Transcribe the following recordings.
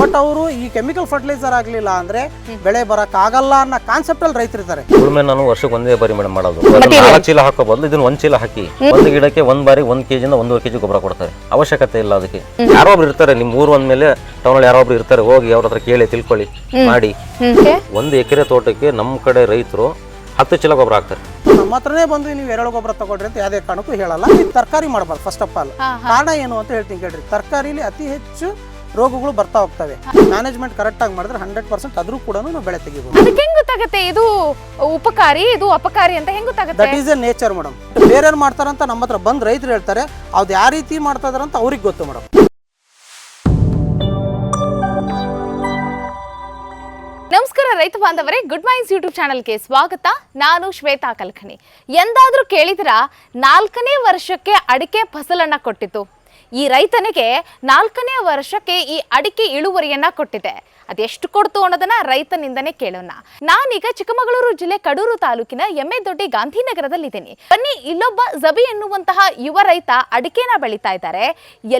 But ಅವರು ಈ chemical fertiliser ಆಗಲಿಲ್ಲ ಅಂದ್ರೆ ಬೆಳೆ ಬರಕ್ಕಾಗಲ್ಲ ಅನ್ನೋ ಕಾನ್ಸೆಪ್ಟ್ ಅಲ್ಲಿ ರೈತರಿದ್ದಾರೆ ಉಳುಮೆ ನಾನು ವರ್ಷಕ್ಕೆ ಒಂದೇ ಬಾರಿ ಮೇಡಮ್ ಮಾಡೋದು. ಅದನ್ನ ನಾಲ್ಕು ಚೀಲ ಹಾಕೋ ಬದಲು ಇದನ್ನ ಒಂದ್ ಚೀಲ ಹಾಕಿ. ಒಂದು ಗಿಡಕ್ಕೆ ಒಂದ್ ಬಾರಿ ಒಂದ್ ಕೆಜಿಯಿಂದ ಒಂದೂವರೆ ಕೆಜಿ ಗೊಬ್ಬರ ಕೊಡ್ತಾರೆ. ಅವಶ್ಯಕತೆ ಇಲ್ಲ ಅದಕ್ಕೆ. ಯಾರೋ ಒಬ್ರು ಇರ್ತಾರೆ ನಿಮ್ ಊರು ಅಂದ್ಮೇಲೆ ಟೌನಲ್ಲಿ ಯಾರೋ ಒಬ್ರು ಇರ್ತಾರೆ ಹೋಗಿ ಅವ್ರ ಹತ್ರ ಕೇಳಿ ತಿಳ್ಕೊಳ್ಳಿ ಮಾಡಿ. ಒಂದ್ ಒಂದು ಎಕರೆ ತೋಟಕ್ಕೆ ನಮ್ಮ ಕಡೆ ರೈತರು ಹತ್ತು ಚೀಲ ಗೊಬ್ಬರ ಹಾಕ್ತಾರೆ. ನಮ್ಮ ಹತ್ರನೇ ಬಂದು ನೀವು ಎರಡು ಗೊಬ್ಬರ ತಗೊಳ್ರಿ ಅಂತ ಯಾವುದೇ ಕಾರಣಕ್ಕೂ ಹೇಳಲ್ಲ. ನೀವು ತರಕಾರಿ ಮಾಡಬಾರ್ದು ಫಸ್ಟ್ ಆಫ್ ಆಲ್ ಕಾರಣ ಏನು ಅಂತ ಹೇಳ್ತೀನಿ ಕೇಳ್ರಿ. ತರಕಾರಿಲಿ ಅತಿ ಹೆಚ್ಚು ರೋಗಗಳು ಬರ್ತಾ ಹೋಗ್ತವೆ. ಮ್ಯಾನೇಜ್ಮೆಂಟ್ ಕರೆಕ್ಟ್ ಆಗಿ ಮಾಡಿದ್ರೆ ಹಂಡ್ರೆಡ್ ಪರ್ಸೆಂಟ್ ಅದ್ರೂ ಕೂಡ ನಾವು ಬೆಳೆ ತೆಗಿಬಹುದು ಅದಕ್ಕೆ ಹೆಂಗ್ ಗೊತ್ತಾಗತ್ತೆ? ಇದು ಉಪಕಾರಿ ಇದು ಅಪಕಾರಿ ಅಂತ ಹೆಂಗ್ ಗೊತ್ತಾಗುತ್ತೆ? That is a nature madam ಬೇರೆಯವ್ರು ಮಾಡ್ತಾರಂತ ನಮ್ಮ ಹತ್ರ ಬಂದು ರೈತರು ಹೇಳ್ತಾರೆ ಅದು ಯಾವ ರೀತಿ ಮಾಡ್ತಾ ಇದಾರೆ ಅಂತ ಅವ್ರಿಗೆ ಗೊತ್ತು ಮೇಡಮ್ ನಮಸ್ಕಾರ ರೈತ ಬಾಂಧವರೇ ಗುಡ್ ಮೈನ್ಸ್ ಯೂಟ್ಯೂಬ್ ಚಾನಲ್ಗೆ ಸ್ವಾಗತ. ನಾನು ಶ್ವೇತಾ ಕಲ್ಕಣಿ. ಎಂದಾದ್ರೂ ಕೇಳಿದ್ರ ನಾಲ್ಕನೇ ವರ್ಷಕ್ಕೆ ಅಡಿಕೆ ಫಸಲನ್ನ ಕೊಟ್ಟಿತು ಈ ರೈತನಿಗೆ ನಾಲ್ಕನೇ ವರ್ಷಕ್ಕೆ ಈ ಅಡಿಕೆ ಇಳುವರಿಯನ್ನ ಕೊಟ್ಟಿದೆ. ಅದೆಷ್ಟು ಕೊಡ್ತು ಅನ್ನೋದನ್ನ ರೈತನಿಂದನೇ ಕೇಳೋಣ. ನಾನೀಗ ಚಿಕ್ಕಮಗಳೂರು ಜಿಲ್ಲೆ ಕಡೂರು ತಾಲೂಕಿನ ಎಮ್ಮೆ ದೊಡ್ಡಿ ಗಾಂಧಿನಗರದಲ್ಲಿದ್ದೀನಿ. ಬನ್ನಿ, ಇಲ್ಲೊಬ್ಬ ಜಬಿ ಎನ್ನುವಂತಹ ಯುವ ರೈತ ಅಡಿಕೆನ ಬೆಳೀತಾ ಇದ್ದಾರೆ.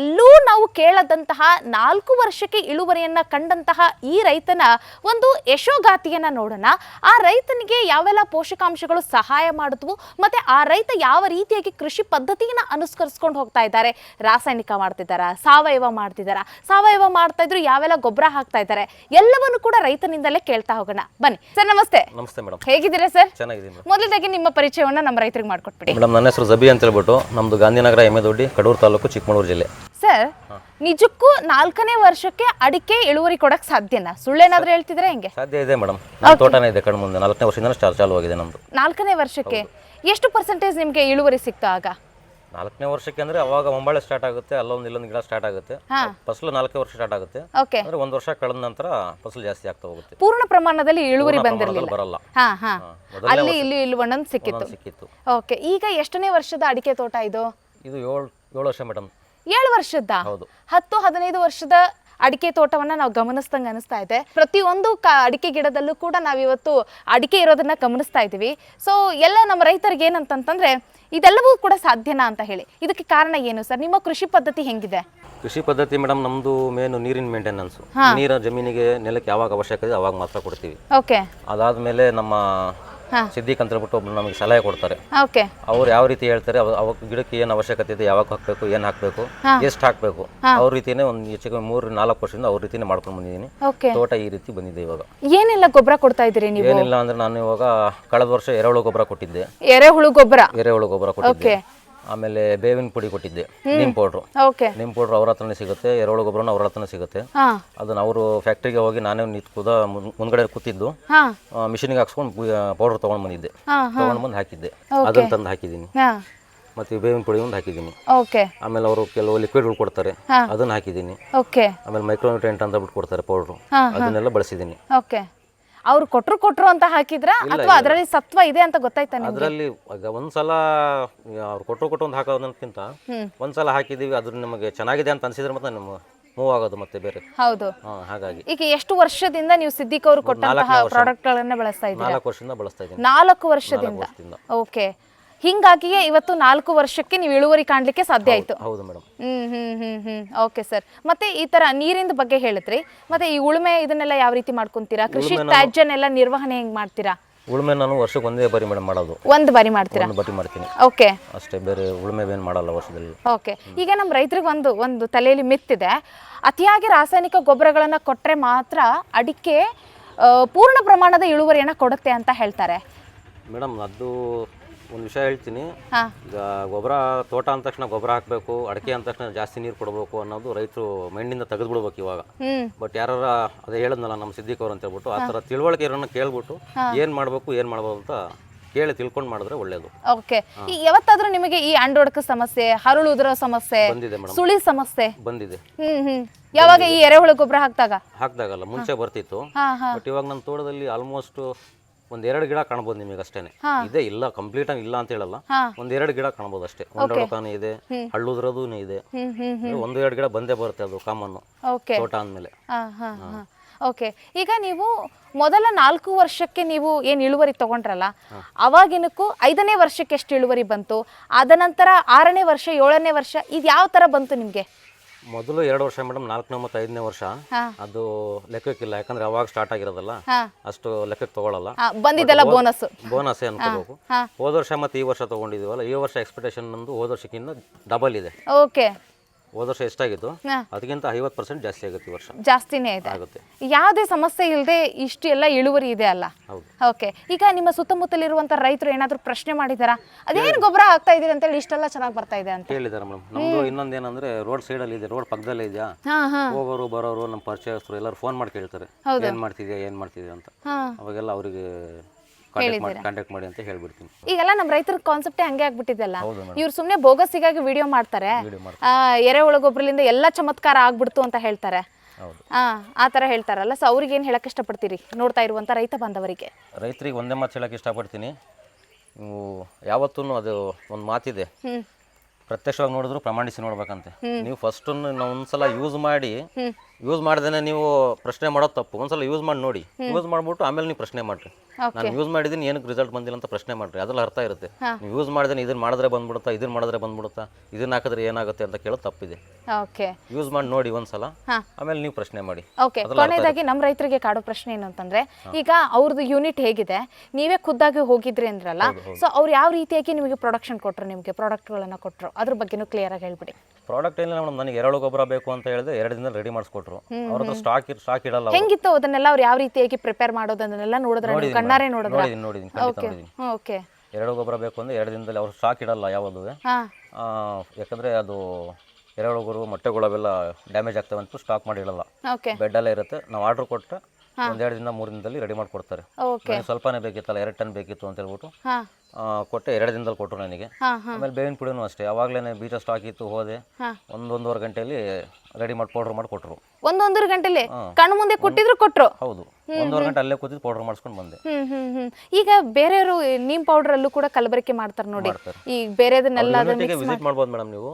ಎಲ್ಲೂ ನಾವು ಕೇಳದಂತಹ ನಾಲ್ಕು ವರ್ಷಕ್ಕೆ ಇಳುವರಿಯನ್ನ ಕಂಡಂತಹ ಈ ರೈತನ ಒಂದು ಯಶೋಗಾತಿಯನ್ನ ನೋಡೋಣ. ಆ ರೈತನಿಗೆ ಯಾವೆಲ್ಲ ಪೋಷಕಾಂಶಗಳು ಸಹಾಯ ಮಾಡಿದ್ವು ಮತ್ತೆ ಆ ರೈತ ಯಾವ ರೀತಿಯಾಗಿ ಕೃಷಿ ಪದ್ಧತಿಯನ್ನ ಅನುಸರಿಸ್ಕೊಂಡು ಹೋಗ್ತಾ ಇದ್ದಾರೆ? ರಾಸಾಯನಿಕ ಮಾಡ್ತಿದ್ದಾರ? ಸಾವಯವ ಮಾಡ್ತಿದ್ದಾರ? ಸಾವಯವ ಮಾಡ್ತಾ ಇದ್ರು ಯಾವೆಲ್ಲ ಗೊಬ್ಬರ ಹಾಕ್ತಾ ಇದ್ದಾರೆ? ಎಲ್ಲವನ್ನು ಕೂಡ ರೈತನಿಂದಲೇ ಕೇಳ್ತಾ ಹೋಗೋಣ. ಬನ್ನಿ. ಸರ್ ನಮಸ್ತೆ. ನಮಸ್ತೆ ಮೇಡಮ್. ಹೇಗಿದ್ದೀರಾ ಸರ್? ಚೆನ್ನಾಗಿದ್ದೀನಿ ಮೊದಲದಾಗಿ ನಿಮ್ಮ ಪರಿಚಯವನ್ನ ನಮ್ಮ ರೈತರಿಗೆ ಮಾಡ್ಕೊಟ್ಬಿಡಿ. ಮೇಡಮ್ ನನ್ನ ಹೆಸರು ಜಬಿ ಅಂತ ಹೇಳ್ಬಿಟ್ಟು ನಮ್ದು ಗಾಂಧಿನಗರ ಎಮ್ಮೆದೊಡ್ಡಿ ಕಡೂರು ತಾಲೂಕು ಚಿಕ್ಕಮಗಳೂರು ಜಿಲ್ಲೆ. ಸರ್ ನಿಜಕ್ಕೂ ನಾಲ್ಕನೇ ವರ್ಷಕ್ಕೆ ಅಡಿಕೆ ಇಳುವರಿ ಕೊಡಕ್ ಸಾಧ್ಯನಾ? ಸುಳ್ಳೇನಾದ್ರೂ ಹೇಳ್ತಿದ್ರೆ ಹೆಂಗೆ? ಸಾಧ್ಯ ಇದೆ ಮೇಡಮ್. ನಮ್ಮ ತೋಟನೇ ಇದೆ ಕಣ್ಮುಂದೆ. ನಾಲ್ಕನೇ ವರ್ಷದಿಂದ ಸ್ಟಾರ್ಟ್ ಚಾಲು ಆಗಿದೆ ನಮ್ದು. ನಾಲ್ಕನೇ ವರ್ಷಕ್ಕೆ ಎಷ್ಟು ಪರ್ಸೆಂಟೇಜ್ ನಿಮ್ಗೆ ಇಳುವರಿ ಸಿಕ್ತಾ ಆಗ? ನಾಲ್ಕನೇ ವರ್ಷಕ್ಕೆ ಅಂದ್ರೆ ಅವಾಗ ಮುಂಬಳೆ ಸ್ಟಾರ್ಟ್ ಆಗುತ್ತೆ ಅಲ್ಲೊಂದು ಇಲ್ಲೊಂದು ಗಿಡ ಸ್ಟಾರ್ಟ್ ಆಗುತ್ತೆ. ಫಸಲು ನಾಲ್ಕೇ ವರ್ಷ ಸ್ಟಾರ್ಟ್ ಆಗುತ್ತೆ. ಓಕೆ ಅಂದ್ರೆ ಒಂದು ವರ್ಷ ಕಳೆದ ನಂತರ ಫಸಲು ಜಾಸ್ತಿ ಆಗ್ತಾ ಹೋಗುತ್ತೆ. ಪೂರ್ಣ ಪ್ರಮಾಣದಲ್ಲಿ ಇಳುವರಿ ಪೂರ್ಣ ಬಂದಿರಲಿಲ್ಲ. ಬರಲ್ಲ. ಹಾ ಹಾ. ಹಾ, ಮೊದಲನೇ ಅಲ್ಲಿ ಇಲ್ಲಿ ಇಲ್ಲಿ ಒಂದೊಂದು ಸಿಕ್ಕಿತ್ತು. ಒಂದೊಂದು ಸಿಕ್ಕಿತ್ತು. ಓಕೆ ಈಗ ಎಷ್ಟನೇ ವರ್ಷದ ಅಡಿಕೆ ತೋಟ ಇದು? ಇದು ಏಳು ಏಳು ವರ್ಷ ಮೇಡಮ್. ಏಳು ವರ್ಷದ ಹೌದು. ಹತ್ತು ಹದಿನೈದು ವರ್ಷದ ಅಡಿಕೆ ತೋಟವನ್ನ ನಾವು ಗಮನಿಸ್ದಂಗೆ ಅನಿಸ್ತಾ ಇದೆ. ಪ್ರತಿಯೊಂದು ಕ ಅಡಿಕೆ ಗಿಡದಲ್ಲೂ ಕೂಡ ನಾವಿವತ್ತು ಅಡಿಕೆ ಇರೋದನ್ನ ಗಮನಿಸ್ತಾ ಇದ್ದೀವಿ. ಸೊ ಎಲ್ಲ ನಮ್ಮ ರೈತರಿಗೆ ಏನಂತಂತಂದ್ರೆ ಇದೆಲ್ಲವೂ ಕೂಡ ಸಾಧ್ಯನಾ ಅಂತ ಹೇಳಿ. ಇದಕ್ಕೆ ಕಾರಣ ಏನು ಸರ್? ನಿಮ್ಮ ಕೃಷಿ ಪದ್ಧತಿ ಹೆಂಗಿದೆ? ಕೃಷಿ ಪದ್ಧತಿ ಮೇಡಮ್ ನಮ್ದು ಮೇನು ನೀರಿನ ಮೇಂಟೆನೆನ್ಸ್. ನೀರ ಜಮೀನಿಗೆ ನೆಲಕ್ಕೆ ಯಾವಾಗ ಅವಶ್ಯಕತೆ ಅವಾಗ ಮಾತ್ರ ಕೊಡ್ತೀವಿ. ಓಕೆ. ಅದಾದ್ಮೇಲೆ ನಮ್ಮ. ಸಿದ್ದಿಕ್ ಅಂತ ಹೇಳ್ಬಿಟ್ಟು ಒಬ್ರು ನಮಗೆ ಸಲಹೆ ಕೊಡ್ತಾರೆ. ಓಕೆ. ಅವ್ರು ಯಾವ ರೀತಿ ಹೇಳ್ತಾರೆ ಅವ ಅವಾಗ ಗಿಡಕ್ಕೆ ಏನು ಅವಶ್ಯಕತೆ ಇದೆ ಯಾವಾಗ ಹಾಕಬೇಕು ಏನು ಹಾಕಬೇಕು ಎಷ್ಟ್ ಹಾಕಬೇಕು ಅವ್ರ ರೀತಿನೇ ಒಂದು ಹೆಚ್ಚಿಗೆ ಮೂರು ನಾಲ್ಕು ವರ್ಷದಿಂದ ಅವ್ರ ರೀತಿನೇ ಮಾಡ್ಕೊಂಡು ಬಂದಿದ್ದೀನಿ. ತೋಟ ಈ ರೀತಿ ಬಂದಿದೆ ಇವಾಗ. ಏನೆಲ್ಲ ಗೊಬ್ಬರ ಕೊಡ್ತಾ ಇದ್ದೀರಿ ನೀವು? ಏನಿಲ್ಲ ಅಂದ್ರೆ ನಾನು ಇವಾಗ ಕಳೆದ ವರ್ಷ ಎರೆಹುಳು ಗೊಬ್ಬರ ಕೊಟ್ಟಿದ್ದೆ. ಎರೆಹುಳು ಗೊಬ್ಬರ? ಎರೆಹುಳು ಗೊಬ್ಬರ ಕೊಟ್ಟಿದ್ದೆ. ಆಮೇಲೆ ಬೇವಿನ ಪುಡಿ ಕೊಟ್ಟಿದ್ದೆ. ನಿಮ್ ಪೌಡ್ರು ಓಕೆ ನಿಮ್ ಪೌಡ್ರ್ ಅವ್ರ ಹತ್ರನೇ ಸಿಗುತ್ತೆ ಎರೆಹುಳು ಗೊಬ್ಬರನ ಅವ್ರ ಹತ್ರನೇ ಸಿಗುತ್ತೆ. ಹಾ. ಅದನ್ನ ಅವರು ಫ್ಯಾಕ್ಟ್ರಿಗೆ ಹೋಗಿ ನಾನೇ ನಿಂತು ಕೂದ ಮುನ್- ಮುಂದ್ಗಡೆ ಕೂತಿದ್ದು. ಹಾ. ಮಿಷಿನಿಗೆ ಹಾಕ್ಸ್ಕೊಂಡು ಪೌಡರ್ ತಗೊಂಡ್ ಬಂದಿದ್ದೆ. ಹಾ ತೊಗೊಂಡು ಬಂದು ಹಾಕಿದ್ದೆ. ಅದನ್ನ ತಂದು ಹಾಕಿದ್ದೀನಿ. ಹಾ. ಮತ್ತು ಬೇವಿನ ಪುಡಿ ಒಂದು ಹಾಕಿದ್ದೀನಿ. ಓಕೆ ಆಮೇಲೆ ಅವರು ಕೆಲವು ಲಿಕ್ವಿಡ್ಗಳು ಕೊಡ್ತಾರೆ. ಅದನ್ನ ಹಾಕಿದ್ದೀನಿ. ಓಕೆ ಆಮೇಲೆ ಮೈಕ್ರೋನ್ಯೂಟ್ರೆಂಟ್ ಅಂತ ಬಿಟ್ಟು ಕೊಡ್ತಾರೆ ಪೌಡ್ರು ಹಾ, ಅದನ್ನೆಲ್ಲ ಬಳಸಿದ್ದೀನಿ. ಓಕೆ ಅವ್ರು ಕೊಟ್ರು ಕೊಟ್ರು ಅಂತ ಹಾಕಿದ್ರ? ಅಥವಾ ಅದರಲ್ಲಿ ಸತ್ವ ಇದೆ ಅಂತ ಗೊತ್ತಾಯ್ತಾ ನಿಮ್ಗೆ? ಅದರಲ್ಲಿ ಒಂದ್ಸಲ ಅವ್ರು ಕೊಟ್ಟರು ಕೊಟ್ಟು ಒಂದು ಹಾಕೋದಕ್ಕಿಂತ ಒಂದ್ಸಲ ಹಾಕಿದೀವಿ ಅದ್ರ ನಿಮಗೆ ಚೆನ್ನಾಗಿದೆ ಅಂತ ಅನ್ಸಿದ್ರೆ ಮತ್ತೆ ನಮ್ಮ ಮೂವ್ ಆಗೋದು ಮತ್ತೆ ಬೇರೆ. ಹೌದು. ಹಾಂ ಹಾಗಾಗಿ. ಈಗ ಎಷ್ಟು ವರ್ಷದಿಂದ ನೀವು ಸಿದ್ದಿಕ್ ಅವರು ಕೊಟ್ಟಂತಹ ಪ್ರಾಡಕ್ಟ್ ಗಳನ್ನ ಬಳಸ್ತಾ ಇದ್ದೀರಾ? ನಾಲ್ಕು ವರ್ಷದಿಂದ ಬಳಸ್ತಾ ಇದ್ದೀನಿ. ನಾಲ್ಕು ವರ್ಷದಿಂದ? ಓಕೆ ಹಿಂಗಾಗಿಯೇ ಇವತ್ತು ನಾಲ್ಕು ವರ್ಷಕ್ಕೆ ನೀವು ಇಳುವರಿ ಕಾಣ್ಲಿಕ್ಕೆ ಸಾಧ್ಯ ಆಯ್ತು. ಹೌದು ಮೇಡಮ್. ಹ್ಮ್ ಹ್ಮ್ ಹ್ಮ್ ಹ್ಮ್. ಓಕೆ ಸರ್ ಮತ್ತೆ ಈ ತರ ನೀರಿನ ಬಗ್ಗೆ ಹೇಳಿದ್ರಿ. ಮತ್ತೆ ಈ ಉಳುಮೆ ಇದನ್ನೆಲ್ಲ ಯಾವ ರೀತಿ ಮಾಡ್ಕೊಂತೀರಾ? ಕೃಷಿ ತ್ಯಾಜ್ಯನೆಲ್ಲ ನಿರ್ವಹಣೆ ಹೆಂಗ್ ಮಾಡ್ತೀರಾ? ಉಳುಮೆ ನಾನು ವರ್ಷಕ್ಕೆ ಒಂದೇ ಬಾರಿ ಮೇಡಮ್ ಮಾಡೋದು. ಒಂದ್ ಬಾರಿ ಮಾಡ್ತೀರಾ? ಒಂದು ಬಟ್ಟಿ ಮಾಡ್ತೀನಿ. ಓಕೆ ಅಷ್ಟೇ ಬೇರೆ ಉಳುಮೆ ಏನು ಮಾಡಲ್ಲ ವರ್ಷದಲ್ಲಿ. ಓಕೆ ಈಗ ನಮ್ಮ ರೈತರಿಗೆ ಒಂದು ಒಂದು ತಲೆಯಲ್ಲಿ ಮಿತ್ತಿದೆ ಅತಿಯಾಗಿ ರಾಸಾಯನಿಕ ಗೊಬ್ಬರಗಳನ್ನು ಕೊಟ್ಟರೆ ಮಾತ್ರ ಅಡಿಕೆ ಆ, ಪೂರ್ಣ ಪ್ರಮಾಣದ ಇಳುವರಿಯನ್ನು ಕೊಡುತ್ತೆ ಅಂತ ಹೇಳ್ತಾರೆ. ಮೇಡಮ್ ಅದು ಒಂದು ವಿಷಯ ಹೇಳ್ತೀನಿ. ಹಾ. ಈಗ ಗೊಬ್ಬರ ತೋಟ ಅಂದ ತಕ್ಷಣ ಗೊಬ್ಬರ ಹಾಕಬೇಕು ಅಡಕೆ ಅಂದ ತಕ್ಷಣ ಜಾಸ್ತಿ ನೀರು ಕೊಡಬೇಕು ಅನ್ನೋದು ರೈತರು ಮೈಂಡಿಂದ ತೆಗೆದು ಬಿಡ್ಬೇಕು ಇವಾಗ. ಹ್ಮ್. ಬಟ್ ಯಾರ ಅದೇ ಹೇಳದ್ನಲ್ಲ ನಮ್ಮ ಸಿದ್ದಿಕ್ ಅವ್ರು ಅಂತ ಹೇಳ್ಬಿಟ್ಟು ಆ ಥರ ತಿಳುವಳಿಕೆ ಇರೋನ್ನ ಕೇಳ್ಬಿಟ್ಟು ಏನು ಮಾಡಬೇಕು ಏನು ಮಾಡ್ಬೋದು ಅಂತ ಕೇಳಿ ತಿಳ್ಕೊಂಡು ಮಾಡಿದ್ರೆ ಒಳ್ಳೇದು. ಓಕೆ ಈ ಯಾವತ್ತಾದ್ರೂ ನಿಮಗೆ ಈ ಅಂಡೊಡಕ ಸಮಸ್ಯೆ ಹರಳು ಉದುರೋ ಸಮಸ್ಯೆ ಬಂದಿದೆ ಮೇಡಮ್. ಸುಳಿ ಸಮಸ್ಯೆ? ಬಂದಿದೆ. ಹ್ಮ್ ಹ್ಮ್. ಯಾವಾಗ ಈ ಎರೆಹುಳು ಗೊಬ್ಬರ ಹಾಕ್ದಾಗ? ಹಾಕ್ದಾಗಲ್ಲ ಮುಂಚೆ ಬರ್ತಿತ್ತು. ಹಾ ಹಾ. ಬಟ್ ಇವಾಗ ನನ್ನ ತೋಟದಲ್ಲಿ ಆಲ್ಮೋಸ್ಟ್ ಒಂದ್ ಎರಡು ಗಿಡ ಕಾಣಬಹುದು ನಿಮಗೆ ಅಷ್ಟೇನೆ ಇದೆ ಇಲ್ಲ ಕಂಪ್ಲೀಟ್ ಆಗಿ ಇಲ್ಲ ಅಂತ ಹೇಳಲ್ಲ. ಒಂದೆರಡು ಗಿಡ ಕಾಣಬಹುದು ಅಷ್ಟೇ. ಒಂದೊಳಕಾನೆ ಇದೆ ಹಳ್ಳುದ್ರದೂ ಇದೆ. ಒಂದೆರಡು ಹ್ಮ್ ಒಂದು ಎರಡು ಗಿಡ ಬಂದೇ ಬರುತ್ತೆ ಅದು ಕಾಮನ್ ಓಕೆ ತೋಟ ಅಂದ್ಮೇಲೆ. ಓಕೆ ಈಗ ನೀವು ಮೊದಲ ನಾಲ್ಕು ವರ್ಷಕ್ಕೆ ನೀವು ಏನು ಇಳುವರಿ ತಗೊಂಡ್ರಲ್ಲ ಅವಾಗಿನಕ್ಕೂ ಐದನೇ ವರ್ಷಕ್ಕೆ ಎಷ್ಟು ಇಳುವರಿ ಬಂತು ಅದ ನಂತರ ಆರನೇ ವರ್ಷ ಏಳನೇ ವರ್ಷ ಇದು ಯಾವ ಥರ ಬಂತು ನಿಮಗೆ? ಮೊದಲು ಎರಡು ವರ್ಷ ಮೇಡಮ್ ನಾಲ್ಕನೇ ಮತ್ತು ಐದನೇ ವರ್ಷ. ಅದು ಲೆಕ್ಕಕ್ಕಿಲ್ಲ ಯಾಕಂದ್ರೆ ಅವಾಗ ಸ್ಟಾರ್ಟ್ ಆಗಿರೋದಲ್ಲ. ಅಷ್ಟು ಲೆಕ್ಕಕ್ಕೆ ತಗೊಳ್ಳಲ್ಲ ಬಂದಿದ್ದೆಲ್ಲ ಬೋನಸ್ ಬೋನಸ್ ಅನ್ಕೋಬೇಕು. ಹೋದ ವರ್ಷ ಮತ್ತೆ ಈ ವರ್ಷ ತಗೊಂಡಿದೀವಲ್ಲ ಈ ವರ್ಷ ಎಕ್ಸ್ಪೆಕ್ಟೇಷನ್ ನಮ್ದು ಹೋದ ವರ್ಷಕ್ಕಿಂತ ಡಬಲ್ ಇದೆ. ಓಕೆ ಹೋದ ವರ್ಷ ಎಷ್ಟಾಗಿತ್ತು. ಅದಕ್ಕಿಂತ ಐವತ್ತು ಪರ್ಸೆಂಟ್ ಜಾಸ್ತಿ ಆಗುತ್ತೆ ಈ ವರ್ಷ. ಜಾಸ್ತಿನೇ ಇದೆ. ಆಗುತ್ತೆ. ಯಾವುದೇ ಸಮಸ್ಯೆ ಇಲ್ಲದೆ ಇಷ್ಟು ಎಲ್ಲ ಇಳುವರಿ ಇದೆ ಅಲ್ಲ? ಓಕೆ. ಈಗ ನಿಮ್ಮ ಸುತ್ತಮುತ್ತಲಿರುವಂತ ರೈತರು ಏನಾದ್ರು ಪ್ರಶ್ನೆ ಮಾಡಿದಾರಾ? ಅದೇನು ಗೊಬ್ಬರ ಹಾಕ್ತಾ ಇದೀರಿ ಅಂತೇಳಿ ಇಷ್ಟೆಲ್ಲ ಚೆನ್ನಾಗಿ ಬರ್ತಾ ಇದೆ ಅಂತ. ಹೇಳಿದ್ದಾರೆ ಮೇಡಮ್. ನಮ್ಮದು ಇನ್ನೊಂದೇನಂದ್ರೆ ರೋಡ್ ಅಲ್ಲಿ ಇದೆ ರೋಡ್ ಪಕ್ಕದಲ್ಲೇ ಇದೆಯಾ? ಹೋಗೋರು ಬರೋರು ನಮ್ಮ ಪರಿಚಯಸ್ಥರು ಎಲ್ಲರೂ ಫೋನ್ ಮಾಡಿ ಕೇಳ್ತಾರೆ. ಏನು ಮಾಡ್ತಿದ್ಯಾ ಏನು ಮಾಡ್ತಿದ್ಯಾ ಅಂತ. ಅವಾಗೆಲ್ಲ ಅವರಿಗೆ ಕಾಂಟ್ಯಾಕ್ಟ್ ಮಾಡಿ ಕಾಂಟ್ಯಾಕ್ಟ್ ಮಾಡಿ ಅಂತ ಹೇಳ್ಬಿಡ್ತೀನಿ. ಈಗೆಲ್ಲ ನಮ್ಮ ರೈತರ ಕಾನ್ಸೆಪ್ಟೇ ಹಂಗೆ ಆಗ್ಬಿಟ್ಟಿದೆಲ್ಲ ಇವ್ರು ಸುಮ್ಮನೆ ಬೋಗಸಿಗಾಗಿ ವಿಡಿಯೋ ಮಾಡ್ತಾರೆ. ಎರೆಹುಳ ಗೊಬ್ಬರದಿಂದ ಎಲ್ಲ ಚಮತ್ಕಾರ ಆಗ್ಬಿಡ್ತು ಅಂತ ಹೇಳ್ತಾರೆ. ಹೌದು. ಆ ಥರ ಹೇಳ್ತಾರಲ್ಲ. ಸೊ ಅವ್ರಿಗೆ ಏನು ಹೇಳಕ್ಕೆ ಇಷ್ಟಪಡ್ತೀರಿ? ನೋಡ್ತಾ ಇರುವಂಥ ರೈತ ಬಾಂಧವರಿಗೆ. ರೈತರಿಗೆ ಒಂದೇ ಮಾತು ಹೇಳಕ್ಕೆ ಇಷ್ಟಪಡ್ತೀನಿ. ನೀವು ಯಾವತ್ತೂ ಅದು ಒಂದು ಮಾತಿದೆ. ಪ್ರತ್ಯಕ್ಷವಾಗಿ ನೋಡಿದ್ರು ಪ್ರಮಾಣಿಸಿ ನೋಡ್ಬೇಕಂತೆ. ನೀವು ಫಸ್ಟ್ ಒಂದ್ಸಲ ಯೂಸ್ ಮಾಡಿ ಯೂಸ್ ಮಾಡ್ದೇನೆ ನೀವು ಪ್ರಶ್ನೆ ಮಾಡೋದು ತಪ್ಪು. ಒಂದ್ಸಲ ಯೂಸ್ ಮಾಡಿ ನೋಡಿ. ಯೂಸ್ ಮಾಡ್ಬಿಟ್ಟು ಆಮೇಲೆ ನೀವು ಪ್ರಶ್ನೆ ಮಾಡ್ರಿ. ನಾನು ಯೂಸ್ ಮಾಡಿದೀನಿ ಏನಕ್ಕೆ ರಿಸಲ್ಟ್ ಬಂದಿಲ್ಲ ಅಂತ ಪ್ರಶ್ನೆ ಮಾಡ್ರಿ. ಅದ್ರಲ್ಲಿ ಅರ್ಥ ಇರುತ್ತೆ. ನೀವು ಯೂಸ್ ಮಾಡಿದ್ರೆ ಇದನ್ನ ಮಾಡಿದ್ರೆ ಬಂದ್ಬಿಡುತ್ತಾ ಇದನ್ನ ಮಾಡಿದ್ರೆ ಬಂದ್ಬಿಡುತ್ತಾ ಇದನ್ನ ಹಾಕಿದ್ರೆ ಏನಾಗುತ್ತೆ ಅಂತ ಕೇಳೋದು ತಪ್ಪಿದೆ. ಯೂಸ್ ಮಾಡಿ ನೋಡಿ ಒಂದ್ಸಲ. ಆಮೇಲೆ ನೀವು ಪ್ರಶ್ನೆ ಮಾಡಿ. ಓಕೆ ಕೊನೆಯದಾಗಿ ನಮ್ಮ ರೈತರಿಗೆ ಕಾಡೋ ಪ್ರಶ್ನೆ ಏನು ಅಂತಂದ್ರೆ ಈಗ ಅವ್ರದ್ದು ಯೂನಿಟ್ ಹೇಗಿದೆ? ನೀವೇ ಖುದ್ದಾಗಿ ಹೋಗಿದ್ರಿ ಅಂದ್ರಲ್ಲ ಸೊ ಅವ್ರು ಯಾವ ರೀತಿಯಾಗಿ ನಿಮಗೆ ಪ್ರೊಡಕ್ಷನ್ ಕೊಟ್ರು ನಿಮಗೆ ಪ್ರಾಡಕ್ಟ್ಗಳನ್ನ ಕೊಟ್ರು? ಅದ್ರ ಬಗ್ಗೆನೂ ಕ್ಲಿಯರ್ ಆಗಿ ಹೇಳ್ಬಿಡಿ. ಪ್ರಾಡಕ್ಟ್ ಏನಿಲ್ಲ ಮೇಡಮ್ ನನಗೆ ಎರಡು ಗೊಬ್ಬರ ಬೇಕು ಅಂತ ಹೇಳಿದ್ರೆ ಎರಡು ದಿನದಲ್ಲಿ ರೆಡಿ ಮಾಡಿಸ್ಕೊಟ್ರು. ಅವ್ರ ಹತ್ರ ಸ್ಟಾಕ್ ಸ್ಟಾಕ್ ಇಡಲ್ಲ ಅವ್ರು. ಹೆಂಗಿತ್ತು ಅದನ್ನೆಲ್ಲ ಅವ್ರು ಯಾವ ರೀತಿಯಾಗಿ ಪ್ರಿಪೇರ್ ಮಾಡೋದನ್ನೆಲ್ಲ ನೋಡಿದ್ರೆ ನೀವು? ಕಣ್ಣಾರೆ ಮೇಡಮ್. ನೋಡಿದೀನಿ ಖಂಡಿತ ಓಕೆ ಎರಡು ಗೊಬ್ಬರ ಬೇಕು ಅಂದ್ರೆ ಎರಡು ದಿನದಲ್ಲಿ ಅವ್ರು ಸ್ಟಾಕ್ ಇಡಲ್ಲ ಯಾವದು ಹಾ. ಯಾಕಂದ್ರೆ ಅದು ಎರಡು ಗೊಬ್ಬರ ಮೊಟ್ಟೆಗಳು ಅವೆಲ್ಲ ಡ್ಯಾಮೇಜ್ ಆಗ್ತವೆ ಅಂತ ಸ್ಟಾಕ್ ಮಾಡಿ ಇಡಲ್ಲ. ಓಕೆ ಬೆಡ್ಡಲ್ಲೇ ಇರುತ್ತೆ. ನಾವು ಆರ್ಡರ್ ಕೊಟ್ಟರೆ ಒಂದೆರಡು ದಿನ ಮೂರು ದಿನದಲ್ಲಿ ರೆಡಿ ಮಾಡಿ ಕೊಡ್ತಾರೆ ಓಕೆ ನನಗೆ ಸ್ವಲ್ಪನೇ ಬೇಕಿತ್ತಲ್ಲ ಎರಡು ಟನ್ ಬೇಕಿತ್ತು ಅಂತ ಹೇಳ್ಬಿಟ್ಟು ಹಾ. ಕೊಟ್ಟೆ ಎರಡು ದಿನದಲ್ಲಿ ಕೊಟ್ಟರು ನನಗೆ. ಆಮೇಲೆ ಬೇವಿನ ಪುಡಿನೂ ಅಷ್ಟೇ. ಅವಾಗಲೇ ಬೀಜ ಸ್ಟಾಕ್ ಇತ್ತು ಹೋದೆ. ಒಂದೊಂದೂವರೆ ಗಂಟೆಯಲ್ಲಿ ರೆಡಿ ಮಾಡಿ ಪೌಡ್ರ್ ಮಾಡಿ ಕೊಟ್ಟರು. ಒಂದೊಂದೂವರೆ ಗಂಟೆಲಿ? ಕಣ್ಣು ಮುಂದೆ ಕೊಟ್ಟಿದ್ರು ಕೊಟ್ಟರು ಹೌದು. ಒಂದೂವರೆ ಗಂಟೆ ಅಲ್ಲೇ ಕೂತಿದ್ದು ಪೌಡರ್ ಮಾಡಿಸ್ಕೊಂಡು ಬಂದೆ. ಈಗ ಬೇರೆಯವರು ನೀಮ್ ಪೌಡರ್ ಅಲ್ಲೂ ಕೂಡ ಕಲಬೆರಕೆ ಮಾಡ್ತಾರೆ ನೋಡಿ. ಈ ಬೇರೆದನ್ನೆಲ್ಲ ವಿಸಿಟ್ ಮಾಡ್ಬೋದು ಮೇಡಮ್ ನೀವು.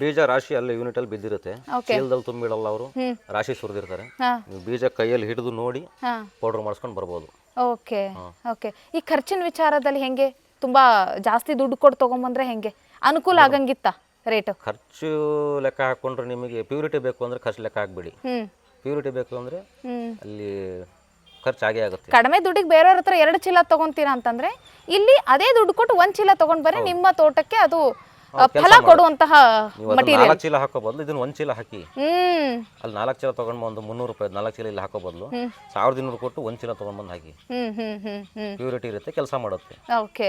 ಬೀಜ ರಾಶಿ ಅಲ್ಲಿ ಯೂನಿಟ್ ಅಲ್ಲಿ ಬಿದ್ದಿರುತ್ತೆ. ಚೀಲದಲ್ಲಿ ತುಂಬಿಡಲ್ಲ ಅವರು. ರಾಶಿ ಸುರಿದಿರ್ತಾರೆ. ನೀವು ಬೀಜ ಕೈಯಲ್ಲಿ ಹಿಡಿದು ನೋಡಿ ಪೌಡರ್ ಮಾಡಿಸ್ಕೊಂಡು ಬರ್ಬೋದು. ಓಕೆ ಓಕೆ ಈ ಖರ್ಚಿನ ವಿಚಾರದಲ್ಲಿ ಹೆಂಗೆ? ತುಂಬಾ ಜಾಸ್ತಿ ದುಡ್ಡು ಕೊಟ್ಟು ತಗೊಂಬಂದ್ರೆ ಹೆಂಗೆ? ಅನುಕೂಲ ಆಗಂಗಿತ್ತ ರೇಟ್? ಖರ್ಚು ಲೆಕ್ಕ ಹಾಕೊಂಡ್ರೆ ನಿಮಗೆ ಪ್ಯೂರಿಟಿ ಬೇಕು ಅಂದ್ರೆ ಖರ್ಚು ಲೆಕ್ಕ ಹಾಕ್ಬಿಡಿ. ಹ್ಮ್. ಪ್ಯೂರಿಟಿ ಬೇಕು ಅಂದ್ರೆ ಅಲ್ಲಿ ಖರ್ಚು ಆಗೇ ಆಗುತ್ತೆ. ಕಡಿಮೆ ದುಡ್ಡಿಗೆ ಬೇರೆಯವ್ರ ಹತ್ರ ಎರಡು ಚೀಲ ತಗೊಂತೀರಾ ಅಂತಂದ್ರೆ ಇಲ್ಲಿ ಅದೇ ದುಡ್ಡು ಕೊಟ್ಟು ಒಂದ್ ಚೀಲ ತಗೊಂಡ್ ಬರ್ರಿ ನಿಮ್ಮ ತೋಟಕ್ಕೆ ಅದು ಫಲ ಕೊಡುವಂತಹ ಮಟೀರಿಯಲ್ ನಾಲ್ಕು ಚೀಲ ಹಾಕೋ ಬದಲು ಇದನ್ನ ಒಂದ್ ಚೀಲ ಹಾಕಿ. ಹ್ಮ್. ಅಲ್ಲಿ ನಾಲ್ಕು ಚೀಲ ತಗೊಂಡ್ ಒಂದು ಮುನ್ನೂರು ರೂಪಾಯಿ ನಾಲ್ಕು ಚೀಲ ಇಲ್ಲಿ ಹಾಕೋ ಬದಲು ಸಾವಿರದ ಇನ್ನೂರು ಕೊಟ್ಟು ಒಂದ್ ಚೀಲ ಹಾಕಿ. ಹ್ಮ್ ಹ್ಮ್ ಹ್ಮ್ ಪ್ಯೂರಿಟಿ ಇರುತ್ತೆ ಕೆಲಸ ಮಾಡುತ್ತೆ. ಓಕೆ.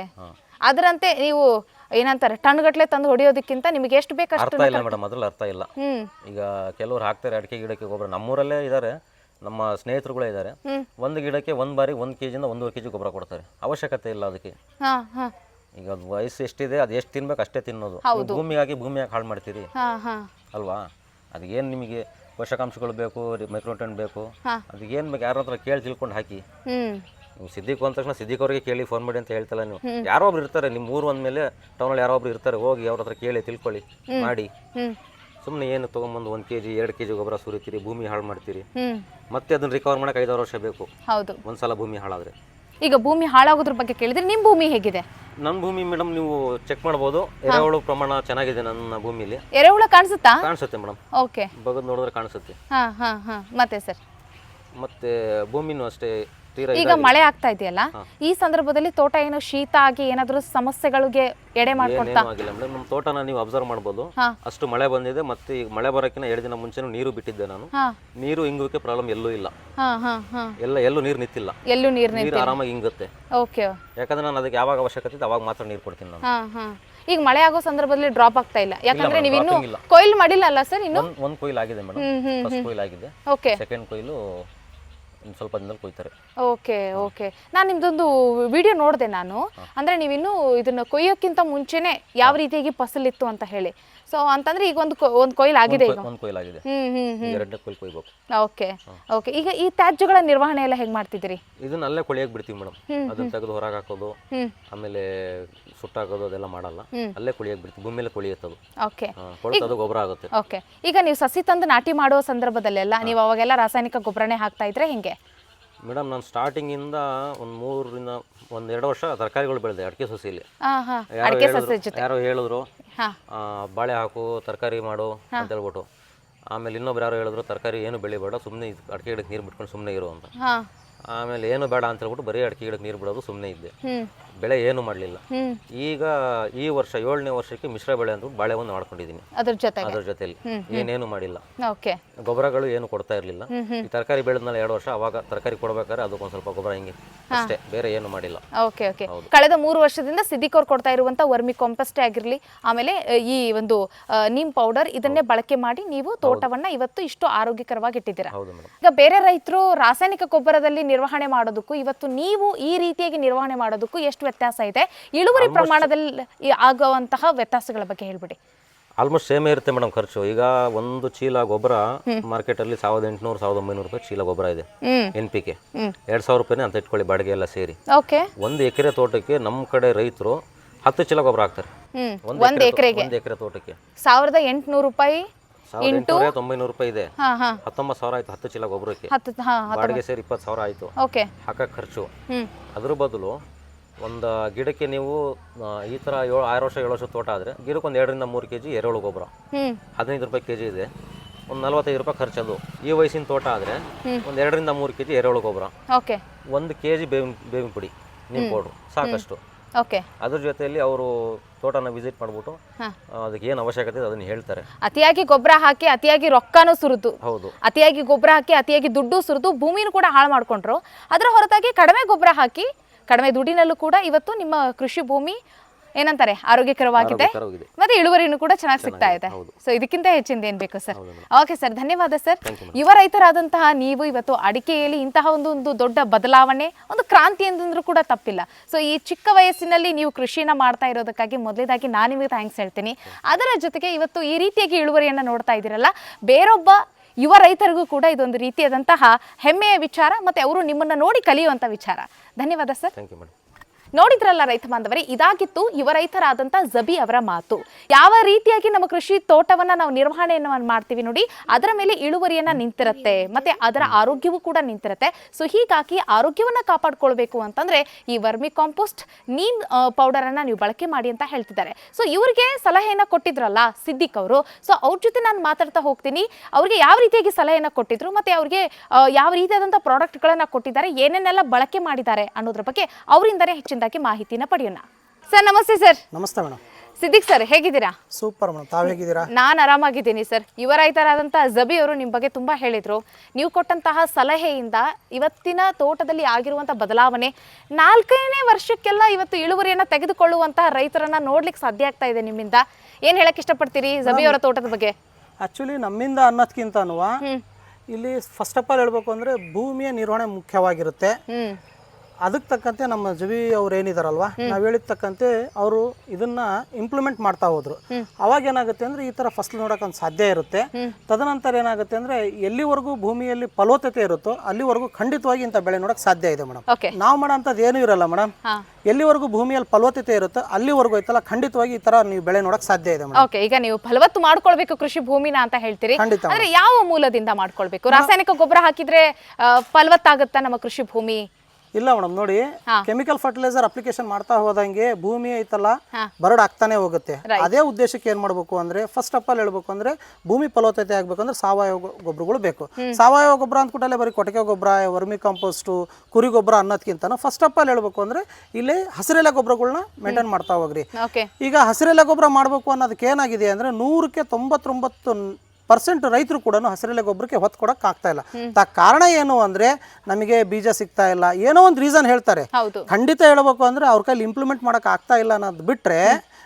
ಅದರಂತೆ ನೀವು ಏನಂತಾರೆ ಟನ್ ಗಟ್ಲೆ ತಂದು ಹೊಡಿಯೋದಕ್ಕಿಂತ ನಿಮಗೆ ಎಷ್ಟು ಬೇಕು ಅಷ್ಟು ಅರ್ಥ ಇಲ್ಲ ಮೇಡಮ್ ಅದ್ರಲ್ಲಿ ಅರ್ಥ ಇಲ್ಲ. ಈಗ ಕೆಲವ್ರು ಹಾಕ್ತಾರೆ ಅಡಿಕೆ ಗಿಡಕ್ಕೆ ಗೊಬ್ಬರ. ನಮ್ಮೂರಲ್ಲೇ ಇದ್ದಾರೆ ನಮ್ಮ ಸ್ನೇಹಿತರುಗಳೇ ಇದ್ದಾರೆ ಒಂದು ಗಿಡಕ್ಕೆ ಒಂದ್ ಬಾರಿ ಒಂದ್ ಕೆ ಜಿಯಿಂದ ಒಂದೂವರೆ ಕೆಜಿ ಗೊಬ್ಬರ ಕೊಡ್ತಾರೆ. ಅವಶ್ಯಕತೆ ಇಲ್ಲ ಅದಕ್ಕೆ. ಈಗ ಅದು ವಯಸ್ಸು ಎಷ್ಟಿದೆ ಅದು ಎಷ್ಟು ತಿನ್ಬೇಕು ಅಷ್ಟೇ ತಿನ್ನೋದು. ನೀವು ಭೂಮಿಯಾಗಿ ಭೂಮಿಯಾಗಿ ಹಾಳು ಮಾಡ್ತೀರಿ. ಹಾ ಹಾ. ಅಲ್ವಾ? ಅದೇನು ನಿಮಗೆ ಪೋಷಕಾಂಶಗಳು ಬೇಕು ಮೈಕ್ರೋಟೈನ್ ಬೇಕು. ಅದಕ್ಕೇನು ಬೇಕು ಯಾರ ಹತ್ರ ಕೇಳಿ ತಿಳ್ಕೊಂಡು ಹಾಕಿ. ಹ್ಮ್. ನೀವು ಸಿದ್ದಿಕ್ ಅಂದ ತಕ್ಷಣ ಸಿದ್ದಿಕ್ ಅವ್ರಿಗೆ ಕೇಳಿ ಫೋನ್ ಮಾಡಿ ಅಂತ ಹೇಳ್ತಲ್ಲ ನೀವು. ಯಾರೋ ಒಬ್ರು ಇರ್ತಾರೆ ನಿಮ್ಮ ಊರು ಅಂದಮೇಲೆ ಟೌನಲ್ಲಿ ಯಾರೋ ಒಬ್ರು ಇರ್ತಾರೆ ಹೋಗಿ ಅವ್ರ ಹತ್ರ ಕೇಳಿ ತಿಳ್ಕೊಳ್ಳಿ ಮಾಡಿ. ಹ್ಮ್. ಸುಮ್ಮನೆ ಏನು ತೊಗೊಂಬಂದು ಒಂದು ಕೆ ಜಿ ಎರಡು ಕೆ ಜಿ ಗೊಬ್ಬರ ಸುರಿತೀರಿ ಭೂಮಿ ಹಾಳು ಮಾಡ್ತೀರಿ. ಹ್ಮ್. ಮತ್ತೆ ಅದನ್ನ ರಿಕವರ್ ಮಾಡಕ್ಕೆ ಐದಾರು ವರ್ಷ ಬೇಕು. ಹೌದು. ಒಂದ್ಸಲ ಭೂಮಿ ಹಾಳಾದ್ರೆ. ಈಗ ಭೂಮಿ ಹಾಳಾಗೋದ್ರ ಬಗ್ಗೆ ಕೇಳಿದ್ರೆ ನಿಮ್ಮ ಭೂಮಿ ಹೇಗಿದೆ? ನನ್ನ ಭೂಮಿ ಮೇಡಮ್ ನೀವು ಚೆಕ್ ಮಾಡಬಹುದು ಎರೆಹುಳು ಪ್ರಮಾಣ ಚೆನ್ನಾಗಿದೆ ನನ್ನ ಭೂಮಿಲಿ. ಎರೆಹುಳ ಕಾಣಿಸುತ್ತಾ? ಕಾಣಿಸುತ್ತೆ ಮೇಡಮ್. ಓಕೆ. ಬಗ್ಗೆ ನೋಡಿದ್ರೆ ಕಾಣಿಸುತ್ತೆ. ಹಾ ಹಾ ಹಾ. ಮತ್ತೆ ಸರ್? ಮತ್ತೆ ಭೂಮಿನೂ ಅಷ್ಟೇ ಈಗ ಮಳೆ ಆಗ್ತಾ ಇದೆಯಲ್ಲ ಈ ಸಂದರ್ಭದಲ್ಲಿ ತೋಟ ಏನು ಶೀತ ಆಗಿ ಏನಾದ್ರೂ ಸಮಸ್ಯೆಗಳಿಗೆ ಎಡೆ ಮಾಡ್ಕೊಡ್ತಾ ಆಗಿಲ್ಲ ಮೇಡಮ್ ನಮ್ಮ ತೋಟನ ನೀವು ಅಬ್ಸರ್ವ್ ಮಾಡಬಹುದು. ಅಷ್ಟು ಮಳೆ ಬಂದಿದೆ ಮತ್ತೆ ಈಗ ಮಳೆ ಬರೋಕ್ಕಿಂತ ಎರಡು ದಿನ ಮುಂಚೆ ನೀರು ಬಿಟ್ಟಿದ್ದೆ ನಾನು. ನೀರು ಇಂಗುವಿಕೆ ಪ್ರಾಬ್ಲಮ್ ಎಲ್ಲೂ ಇಲ್ಲ. ಎಲ್ಲ ಎಲ್ಲೂ ನೀರು ನಿಂತಿಲ್ಲ. ಎಲ್ಲೂ ನೀರು ನೀರು ಆರಾಮಾಗಿ ಇಂಗುತ್ತೆ. ಓಕೆ. ಯಾಕಂದ್ರೆ ನಾನು ಅದಕ್ಕೆ ಯಾವಾಗ ಅವಶ್ಯಕತೆ ಇದೆ ಅವಾಗ ಮಾತ್ರ ನೀರು ಕೊಡ್ತೀನಿ ನಾನು. ಈಗ ಮಳೆ ಆಗೋ ಸಂದರ್ಭದಲ್ಲಿ ಡ್ರಾಪ್ ಆಗ್ತಾ ಇಲ್ಲ. ಯಾಕಂದ್ರೆ ನೀವು ಇನ್ನು. ಕೊಯ್ಲು ಮಾಡಿಲ್ಲ ಅಲ್ಲ ಸರ್ ಇನ್ನು? ಒಂದು ಕೊಯ್ಲು ಆಗಿದೆ ಮೇಡಮ್ ಫಸ್ಟ್ ಕೊಯ್ಲು ಆಗಿದೆ ಓಕೆ. ಸೆಕೆಂಡ್ ಕೊಯ್ಲು ಇನ್ನು ಸ್ವಲ್ಪ ದಿನದಲ್ಲಿ ಕೊಯ್ತಾರೆ. Okay okay. ನಾನು ನಿಮ್ದೊಂದು ವಿಡಿಯೋ ನೋಡಿದೆ ನಾನು. ಅಂದ್ರೆ ನೀವಿನ್ನೂ ಇದನ್ನ ಕೊಯ್ಯೋಕ್ಕಿಂತ ಮುಂಚೆನೇ ಯಾವ ರೀತಿಯಾಗಿ ಫಸಲಿತ್ತು ಅಂತ ಹೇಳಿ. ಸೊ ಅಂತಂದ್ರೆ ಈಗ ಒಂದು ಒಂದು ಕೊಯ್ಲು ಆಗಿದೆ ಈಗ. ಒಂದು ಕೊಯ್ಲಾಗಿದೆ ಹ್ಮ್ ಹ್ಮ್ ಹ್ಮ್. ಎರಡನೇ ಕೊಯ್ಲು ಕೊಯ್ಬೇಕು. Okay okay. ಈಗ ಈ ತ್ಯಾಜ್ಯಗಳ ನಿರ್ವಹಣೆ ಎಲ್ಲ ಹೇಗೆ ಮಾಡ್ತಿದ್ದೀರಿ? ಇದನ್ನ ಅಲ್ಲೇ ಕೊಳಿಯಕ್ಕೆ ಬಿಡ್ತೀವಿ ಮೇಡಮ್. ಅದನ್ನ ತೆಗೆದು ಹೊರಗೆ ಹಾಕೋದು ಆಮೇಲೆ ಸುಟ್ಟಾಕೋದು ಅದೆಲ್ಲ ಮಾಡಲ್ಲ. ಅಲ್ಲೇ ಕೊಳಿಯಕ್ಕೆ ಬಿಡ್ತೀವಿ. ಭೂಮಿ ಮೇಲೆ ಕೊಳಿಯುತ್ತೆ ಅದು. ಓಕೆ. ಅದು ಗೊಬ್ಬರ ಆಗುತ್ತೆ. ಓಕೆ. ಈಗ ನೀವು ಸಸಿ ತಂದು ನಾಟಿ ಮಾಡುವ ಸಂದರ್ಭದಲ್ಲೆಲ್ಲ ನೀವು ಅವಾಗೆಲ್ಲ ರಾಸಾಯನಿಕ ಗೊಬ್ಬರನೇ ಹಾಕ್ತಾ ಇದ್ರೆ ಹೆಂಗೆ? ಮೇಡಮ್ ನಾನು ಸ್ಟಾರ್ಟಿಂಗಿಂದ ಒಂದು ಮೂರರಿಂದ ಒಂದು ಎರಡು ವರ್ಷ ತರಕಾರಿಗಳು ಬೆಳೆದೆ ಅಡಿಕೆ ಸಸಿಯಲ್ಲಿ. ಯಾರೋ ಹೇಳಿದ್ರು ಯಾರೋ ಹೇಳಿದ್ರು ಆ, ಬಾಳೆ ಹಾಕು ತರಕಾರಿ ಮಾಡು ಅಂತ ಹೇಳ್ಬಿಟ್ಟು. ಆಮೇಲೆ ಇನ್ನೊಬ್ರು ಯಾರು ಹೇಳಿದ್ರು ತರಕಾರಿ ಏನು ಬೆಳಿಬೇಡ ಸುಮ್ಮನೆ ಅಡಿಕೆ ಗಿಡಕ್ಕೆ ನೀರು ಬಿಟ್ಕೊಂಡು ಸುಮ್ಮನೆ ಇರು ಅಂತ. ಹಾ. ಆಮೇಲೆ ಏನು ಬೇಡ ಅಂತ ಹೇಳ್ಬಿಟ್ಟು ಬರೀ ಅಡಿಕೆ ಗಿಡಕ್ಕೆ ನೀರು ಬಿಡೋದು ಸುಮ್ಮನೆ ಇದ್ದೆ. ಬೆಳೆ ಏನು ಮಾಡಲಿಲ್ಲ. ಈಗ ಈ ವರ್ಷ ಏಳನೇ ವರ್ಷಕ್ಕೆ ಮಿಶ್ರ ಬೆಳೆ ಅಂತ ಬಾಳೆ ಒಂದು ಮಾಡ್ಕೊಂಡಿದ್ದೀನಿ. ಅದ್ರ ಜೊತೆ ಅದ್ರ ಜೊತೆಲಿ. ಏನೇನು ಮಾಡಿಲ್ಲ. ಓಕೆ. ಗೊಬ್ಬರಗಳು ಏನು ಕೊಡ್ತಾ ಇರಲಿಲ್ಲ. ಈ ತರಕಾರಿ ಬೆಳೆದ್ಮೇಲೆ ಎರಡು ವರ್ಷ ಅವಾಗ ತರಕಾರಿ ಕೊಡ್ಬೇಕಾದ್ರೆ ಅದಕ್ಕೊಂದು ಸ್ವಲ್ಪ ಗೊಬ್ಬರ ಹಿಂಗೆ ಅಷ್ಟೇ ಬೇರೆ ಏನು ಮಾಡಿಲ್ಲ. Okay okay. ಕಳೆದ ಮೂರು ವರ್ಷದಿಂದ ಸಿದ್ದಿಕೋರ್ ಕೊಡ್ತಾ ಇರುವಂತ ವರ್ಮಿ ಕಾಂಪಸ್ಟೇ ಆಗಿರಲಿ ಆಮೇಲೆ ಈ ಒಂದು ನೀಮ್ ಪೌಡರ್ ಇದನ್ನೇ ಬಳಕೆ ಮಾಡಿ ನೀವು ತೋಟವನ್ನ ಇವತ್ತು ಇಷ್ಟು ಆರೋಗ್ಯಕರವಾಗಿ ಇಟ್ಟಿದ್ದೀರಾ? ಈಗ ಬೇರೆ ರೈತರು ರಾಸಾಯನಿಕ ಗೊಬ್ಬರದಲ್ಲಿ ನಿರ್ವಹಣೆ ಮಾಡೋದಕ್ಕೂ ಇವತ್ತು ನೀವು ಈ ರೀತಿಯಾಗಿ ನಿರ್ವಹಣೆ ಮಾಡೋದಕ್ಕೂ ಎಷ್ಟು ವ್ಯತ್ಯಾಸ ಇದೆ? ಇಳುವರಿ ಪ್ರಮಾಣದಲ್ಲಿ ಆಗುವಂತಹ ವ್ಯತ್ಯಾಸಗಳ ಬಗ್ಗೆ ಹೇಳ್ಬಿಡಿ. ಆಲ್ಮೋಸ್ಟ್ ಸೇಮೇ ಇರುತ್ತೆ ಮೇಡಮ್ ಖರ್ಚು. ಈಗ ಒಂದು ಚೀಲ ಗೊಬ್ಬರ ಮಾರ್ಕೆಟಲ್ಲಿ ಸಾವಿರದ ಎಂಟುನೂರು ಸಾವಿರದ ಒಂಬೈನೂರು ರೂಪಾಯಿ ಚೀಲ ಗೊಬ್ಬರ ಇದೆ ಎನ್ ಪಿ ಕೆ ಎರಡು ಸಾವಿರ ರೂಪಾಯಿನೇ ಅಂತ ಇಟ್ಕೊಳ್ಳಿ ಬಾಡಿಗೆ ಎಲ್ಲ ಸೇರಿ. ಓಕೆ ಒಂದು ಎಕರೆ ತೋಟಕ್ಕೆ ನಮ್ಮ ಕಡೆ ರೈತರು ಹತ್ತು ಚೀಲ ಗೊಬ್ಬರ ಹಾಕ್ತಾರೆ. ಒಂದ್ ಎಕರೆಗೆ. ಒಂದು ಎಕರೆ ತೋಟಕ್ಕೆ. ಸಾವಿರದ ಎಂಟುನೂರು ರೂಪಾಯಿ ಎಂಟುನೂರ ತೊಂಬೈನೂರು ರೂಪಾಯಿ ಇದೆ. ಹಾ ಹಾ. ಹತ್ತೊಂಬತ್ತು ಸಾವಿರ ಆಯ್ತು ಹತ್ತು ಚೀಲ ಗೊಬ್ಬರಕ್ಕೆ ಹತ್ತು ಹಾ ಬಾಡಿಗೆ ಸೇರಿ ಇಪ್ಪತ್ತು ಸಾವಿರ ಆಯಿತು. ಓಕೆ. ಖರ್ಚು. ಹ್ಮ್. ಅದ್ರ ಬದಲು ಒಂದು ಗಿಡಕ್ಕೆ ನೀವು ಆ, ಈ ಥರ ಏಳು ಆರು ವರ್ಷ ಏಳು ವರ್ಷ ತೋಟ ಆದರೆ ಗಿಡಕ್ಕೆ ಒಂದು ಎರಡರಿಂದ ಮೂರು ಕೆ ಜಿ ಎರೆಹುಳು ಗೊಬ್ಬರ. ಹ್ಮ್. ಹದಿನೈದು ರೂಪಾಯಿ ಕೆ ಜಿ ಇದೆ. ಒಂದು ನಲ್ವತ್ತೈದು ರೂಪಾಯಿ ಖರ್ಚು ಅದು. ಈ ವಯಸ್ಸಿನ ತೋಟ ಆದರೆ ಒಂದು ಎರಡರಿಂದ ಮೂರು ಕೆ ಜಿ ಎರೆಹುಳು ಗೊಬ್ಬರ. ಓಕೆ. ಒಂದು ಕೆ ಜಿ ಬೇವಿನ ಬೇವಿನ ಪುಡಿ ನಿಮ್ಮ ಪೌಡ್ರು. ಸಾಕಷ್ಟು. ಓಕೆ. ಅದ್ರ ಜೊತೆಯಲ್ಲಿ ಅವರು ತೋಟನ ವಿಸಿಟ್ ಮಾಡ್ಬಿಟ್ಟು. ಅದಕ್ಕೆ ಏನು ಅವಶ್ಯಕತೆ ಇದೆ ಅದನ್ನ ಹೇಳ್ತಾರೆ. ಅತಿಯಾಗಿ ಗೊಬ್ಬರ ಹಾಕಿ ಅತಿಯಾಗಿ ರೊಕ್ಕನೂ ಸುರಿದು ಹೌದು. ಅತಿಯಾಗಿ ಗೊಬ್ಬರ ಹಾಕಿ ಅತಿಯಾಗಿ ದುಡ್ಡು ಸುರಿದು ಭೂಮಿನೂ ಕೂಡ ಹಾಳು ಮಾಡ್ಕೊಂಡ್ರು. ಅದರ ಹೊರತಾಗಿ ಕಡಿಮೆ ಗೊಬ್ಬರ ಹಾಕಿ ಕಡಿಮೆ ದುಡ್ಡಿನಲ್ಲೂ ಕೂಡ ಇವತ್ತು ನಿಮ್ಮ ಕೃಷಿ ಭೂಮಿ ಏನಂತಾರೆ? ಆರೋಗ್ಯಕರವಾಗಿದೆ. ಮತ್ತೆ ಇಳುವರಿನೂ ಕೂಡ ಚೆನ್ನಾಗಿ ಸಿಗ್ತಾ ಇದೆ. ಸೊ ಇದಕ್ಕಿಂತ ಹೆಚ್ಚಿಂದ ಏನ್ ಬೇಕು ಸರ್? ಓಕೆ ಸರ್ ಧನ್ಯವಾದ ಸರ್. ಯುವ ರೈತರಾದಂತಹ ನೀವು ಇವತ್ತು ಅಡಿಕೆಯಲ್ಲಿ ಇಂತಹ ಒಂದು ಒಂದು ದೊಡ್ಡ ಬದಲಾವಣೆ ಒಂದು ಕ್ರಾಂತಿ ಅಂತಂದ್ರೂ ಕೂಡ ತಪ್ಪಿಲ್ಲ. ಸೊ ಈ ಚಿಕ್ಕ ವಯಸ್ಸಿನಲ್ಲಿ ನೀವು ಕೃಷಿನ ಮಾಡ್ತಾ ಇರೋದಕ್ಕಾಗಿ ಮೊದಲೇದಾಗಿ ನಾನು ನಿಮಗೆ ಥ್ಯಾಂಕ್ಸ್ ಹೇಳ್ತೀನಿ. ಅದರ ಜೊತೆಗೆ ಇವತ್ತು ಈ ರೀತಿಯಾಗಿ ಇಳುವರಿಯನ್ನು ನೋಡ್ತಾ ಇದ್ದೀರಲ್ಲ ಬೇರೊಬ್ಬ ಯುವ ರೈತರಿಗೂ ಕೂಡ ಇದೊಂದು ರೀತಿಯಾದಂತಹ ಹೆಮ್ಮೆಯ ವಿಚಾರ ಮತ್ತೆ ಅವರು ನಿಮ್ಮನ್ನ ನೋಡಿ ಕಲಿಯುವಂತ ವಿಚಾರ. ಧನ್ಯವಾದ ಸರ್. Thank you madam. ನೋಡಿದ್ರಲ್ಲ ರೈತ ಬಾಂಧವರೇ, ಇದಾಗಿತ್ತು ಯುವ ರೈತರಾದಂಥ ಜಬಿ ಅವರ ಮಾತು. ಯಾವ ರೀತಿಯಾಗಿ ನಮ್ಮ ಕೃಷಿ ತೋಟವನ್ನ ನಾವು ನಿರ್ವಹಣೆಯನ್ನು ಮಾಡ್ತೀವಿ ನೋಡಿ, ಅದರ ಮೇಲೆ ಇಳುವರಿಯನ್ನ ನಿಂತಿರುತ್ತೆ, ಮತ್ತೆ ಅದರ ಆರೋಗ್ಯವೂ ಕೂಡ ನಿಂತಿರುತ್ತೆ. ಸೊ ಹೀಗಾಗಿ ಆರೋಗ್ಯವನ್ನ ಕಾಪಾಡ್ಕೊಳ್ಬೇಕು ಅಂತಂದ್ರೆ ಈ ವರ್ಮಿ ಕಾಂಪೋಸ್ಟ್ ಪೌಡರ್ ಅನ್ನ ನೀವು ಬಳಕೆ ಮಾಡಿ ಅಂತ ಹೇಳ್ತಿದ್ದಾರೆ. ಸೊ ಇವರಿಗೆ ಸಲಹೆಯನ್ನ ಕೊಟ್ಟಿದ್ರಲ್ಲ ಸಿದ್ದಿಕ್ ಅವರು. ಸೊ ಅವ್ರ ಜೊತೆ ನಾನು ಮಾತಾಡ್ತಾ ಹೋಗ್ತೀನಿ. ಅವ್ರಿಗೆ ಯಾವ ರೀತಿಯಾಗಿ ಸಲಹೆಯನ್ನ ಕೊಟ್ಟಿದ್ರು, ಮತ್ತೆ ಅವ್ರಿಗೆ ಯಾವ ಯಾವ ಪ್ರಾಡಕ್ಟ್ ಪ್ರಾಡಕ್ಟ್ಗಳನ್ನ ಕೊಟ್ಟಿದ್ದಾರೆ, ಏನೇನೆಲ್ಲ ಬಳಕೆ ಮಾಡಿದ್ದಾರೆ ಅನ್ನೋದ್ರ ಬಗ್ಗೆ ಅವರಿಂದನೇ ಹೆಚ್ಚಿನದಾಗಿ ಮಾಹಿತಿನ ಪಡೆಯೋಣ. ಸರ್ ನಮಸ್ತೆ ಸರ್. ನಮಸ್ತೆ ಮೇಡಮ್. ಸಿದ್ದಿಕ್ ಸರ್ ಹೇಗಿದ್ದೀರಾ? ಸೂಪರ್ ಮೇಡಮ್ ತಾವ್ ಹೇಗಿದ್ದೀರಾ? ನಾನು ಆರಾಮಾಗಿದ್ದೀನಿ ಸರ್. ಯುವ ರೈತರಾದಂತಹ ಜಬಿ ಅವರು ನಿಮ್ಮ ಬಗ್ಗೆ ತುಂಬಾ ಹೇಳಿದ್ರು. ನೀವು ಕೊಟ್ಟಂತಹ ಸಲಹೆಯಿಂದ ಇವತ್ತಿನ ತೋಟದಲ್ಲಿ ಆಗಿರುವಂತಹ ಬದಲಾವಣೆ ನಾಲ್ಕನೇ ವರ್ಷಕ್ಕೆಲ್ಲ ಇವತ್ತು ಇಳುವರಿಯನ್ನ ತೆಗೆದುಕೊಳ್ಳುವಂತಹ ರೈತರನ್ನ ನೋಡ್ಲಿಕ್ಕೆ ಸಾಧ್ಯ ಆಗ್ತಾ ಇದೆ ನಿಮ್ಮಿಂದ. ಏನ್ ಹೇಳಕ್ ಇಷ್ಟಪಡ್ತೀರಿ ಜಬಿ ಅವರ ತೋಟದ ಬಗ್ಗೆ? ಆಕ್ಚುಲಿ ನಮ್ಮಿಂದ ಅನ್ನೋದ್ಕಿಂತನೂ ಇಲ್ಲಿ ಫಸ್ಟ್ ಆಫ್ ಆಲ್ ಹೇಳ್ಬೇಕು ಅಂದ್ರೆ ಭೂಮಿಯ ನಿರ್ವಹಣೆ ಮುಖ್ಯವಾಗಿರುತ್ತೆ. ಅದಕ್ಕೆ ತಕ್ಕಂತೆ ನಮ್ಮ ಜವಿ ಅವ್ರು ಏನಿದಾರಲ್ವಾ ನಾವು ಹೇಳಿದ ತಕ್ಕಂತೆ ಅವರು ಇದನ್ನ ಇಂಪ್ಲಿಮೆಂಟ್ ಮಾಡ್ತಾ ಹೋದ್ರು. ಅವಾಗ ಏನಾಗುತ್ತೆ ಅಂದ್ರೆ ಈ ತರ ಫಸಲು ನೋಡಕ್ ಒಂದು ಸಾಧ್ಯ ಇರುತ್ತೆ. ತದನಂತರ ಏನಾಗುತ್ತೆ ಅಂದ್ರೆ ಎಲ್ಲಿವರೆಗೂ ಭೂಮಿಯಲ್ಲಿ ಫಲವತ್ತತೆ ಇರುತ್ತೋ ಅಲ್ಲಿವರೆಗೂ ಖಂಡಿತವಾಗಿ ಇಂಥ ಬೆಳೆ ನೋಡಕ್ ಸಾಧ್ಯ ಇದೆ ಮೇಡಮ್. ನಾವ್ ನಾವು ಮಾಡೋಂಥದ್ದು ಏನೂ ಇರಲ್ಲ ಮೇಡಮ್. ಎಲ್ಲಿವರೆಗೂ ಭೂಮಿಯಲ್ಲಿ ಫಲವತ್ತತೆ ಇರುತ್ತೋ ಅಲ್ಲಿವರೆಗೂ ಐತಲ್ಲ ಖಂಡಿತವಾಗಿ ಈ ತರ ನೀವು ಬೆಳೆ ನೋಡಕ್ ಸಾಧ್ಯ ಇದೆ ಮೇಡಮ್. ಓಕೆ ಈಗ ನೀವು ಫಲವತ್ತು ಮಾಡ್ಕೊಳ್ಬೇಕು ಕೃಷಿ ಭೂಮಿನ ಅಂತ ಹೇಳ್ತೀರಿ. ಖಂಡಿತ ಯಾವ ಮೂಲದಿಂದ ಮಾಡ್ಕೊಳ್ಬೇಕು? ರಾಸಾಯನಿಕ ಗೊಬ್ಬರ ಹಾಕಿದ್ರೆ ಫಲವತ್ತಾಗುತ್ತಾ ನಮ್ಮ ಕೃಷಿ ಭೂಮಿ? ಇಲ್ಲ ಮೇಡಮ್ ನೋಡಿ ಕೆಮಿಕಲ್ ಫರ್ಟಿಲೈಸರ್ ಅಪ್ಲಿಕೇಶನ್ ಮಾಡ್ತಾ ಹೋದಂಗೆ ಭೂಮಿ ಐತಲ್ಲ. ಬರಡ್ ಆಗ್ತಾನೆ ಹೋಗುತ್ತೆ. ಅದೇ ಉದ್ದೇಶಕ್ಕೆ ಏನ್ ಮಾಡ್ಬೇಕು ಅಂದ್ರೆ ಫಸ್ಟ್ ಆಫ್ ಆಲ್ ಹೇಳ್ಬೇಕು ಅಂದ್ರೆ ಭೂಮಿ ಫಲವತ್ತತೆ ಆಗ್ಬೇಕಂದ್ರೆ ಸಾವಯವ ಗೊಬ್ಬರಗಳು ಬೇಕು. ಸಾವಯವ ಗೊಬ್ಬರ ಅಂತ ಕೂಡಲೇ ಬರೀ ಕೊಟ್ಟಿಗೆ ಗೊಬ್ಬರ ವರ್ಮಿ ಕಾಂಪೋಸ್ಟು ಕುರಿ ಗೊಬ್ಬರ ಅನ್ನೋದಕ್ಕಿಂತ ಫಸ್ಟ್ ಆಫ್ ಆಲ್ ಹೇಳ್ಬೇಕು ಅಂದ್ರೆ ಇಲ್ಲಿ ಹಸಿರೆಲೆ ಗೊಬ್ಬರಗಳನ್ನ ಮೇಂಟೈನ್ ಮಾಡ್ತಾ ಹೋಗ್ರಿ. ಈಗ ಹಸಿರೆಲೆ ಗೊಬ್ಬರ ಮಾಡ್ಬೇಕು ಅನ್ನೋದಕ್ಕೆ ಏನಾಗಿದೆ ಅಂದ್ರೆ ನೂರಕ್ಕೆ ತೊಂಬತ್ತೊಂಬತ್ತು ಪರ್ಸೆಂಟ್ ರೈತರು ಕೂಡ ಹಸಿರೆಲೆ ಗೊಬ್ಬರಕ್ಕೆ ಹೊತ್ತು ಕೊಡಕ್ ಆಗ್ತಾ ಇಲ್ಲ. ತ ಕಾರಣ ಏನು ಅಂದ್ರೆ ನಮಗೆ ಬೀಜ ಸಿಗ್ತಾ ಇಲ್ಲ. ಏನೋ ಒಂದು ರೀಸನ್ ಹೇಳ್ತಾರೆ. ಖಂಡಿತ ಹೇಳ್ಬೇಕು ಅಂದ್ರೆ ಅವ್ರ ಕೈಲಿ ಇಂಪ್ಲಿಮೆಂಟ್ ಮಾಡಕ್ ಆಗ್ತಾ ಇಲ್ಲ ಅನ್ನೋದು ಬಿಟ್ರೆ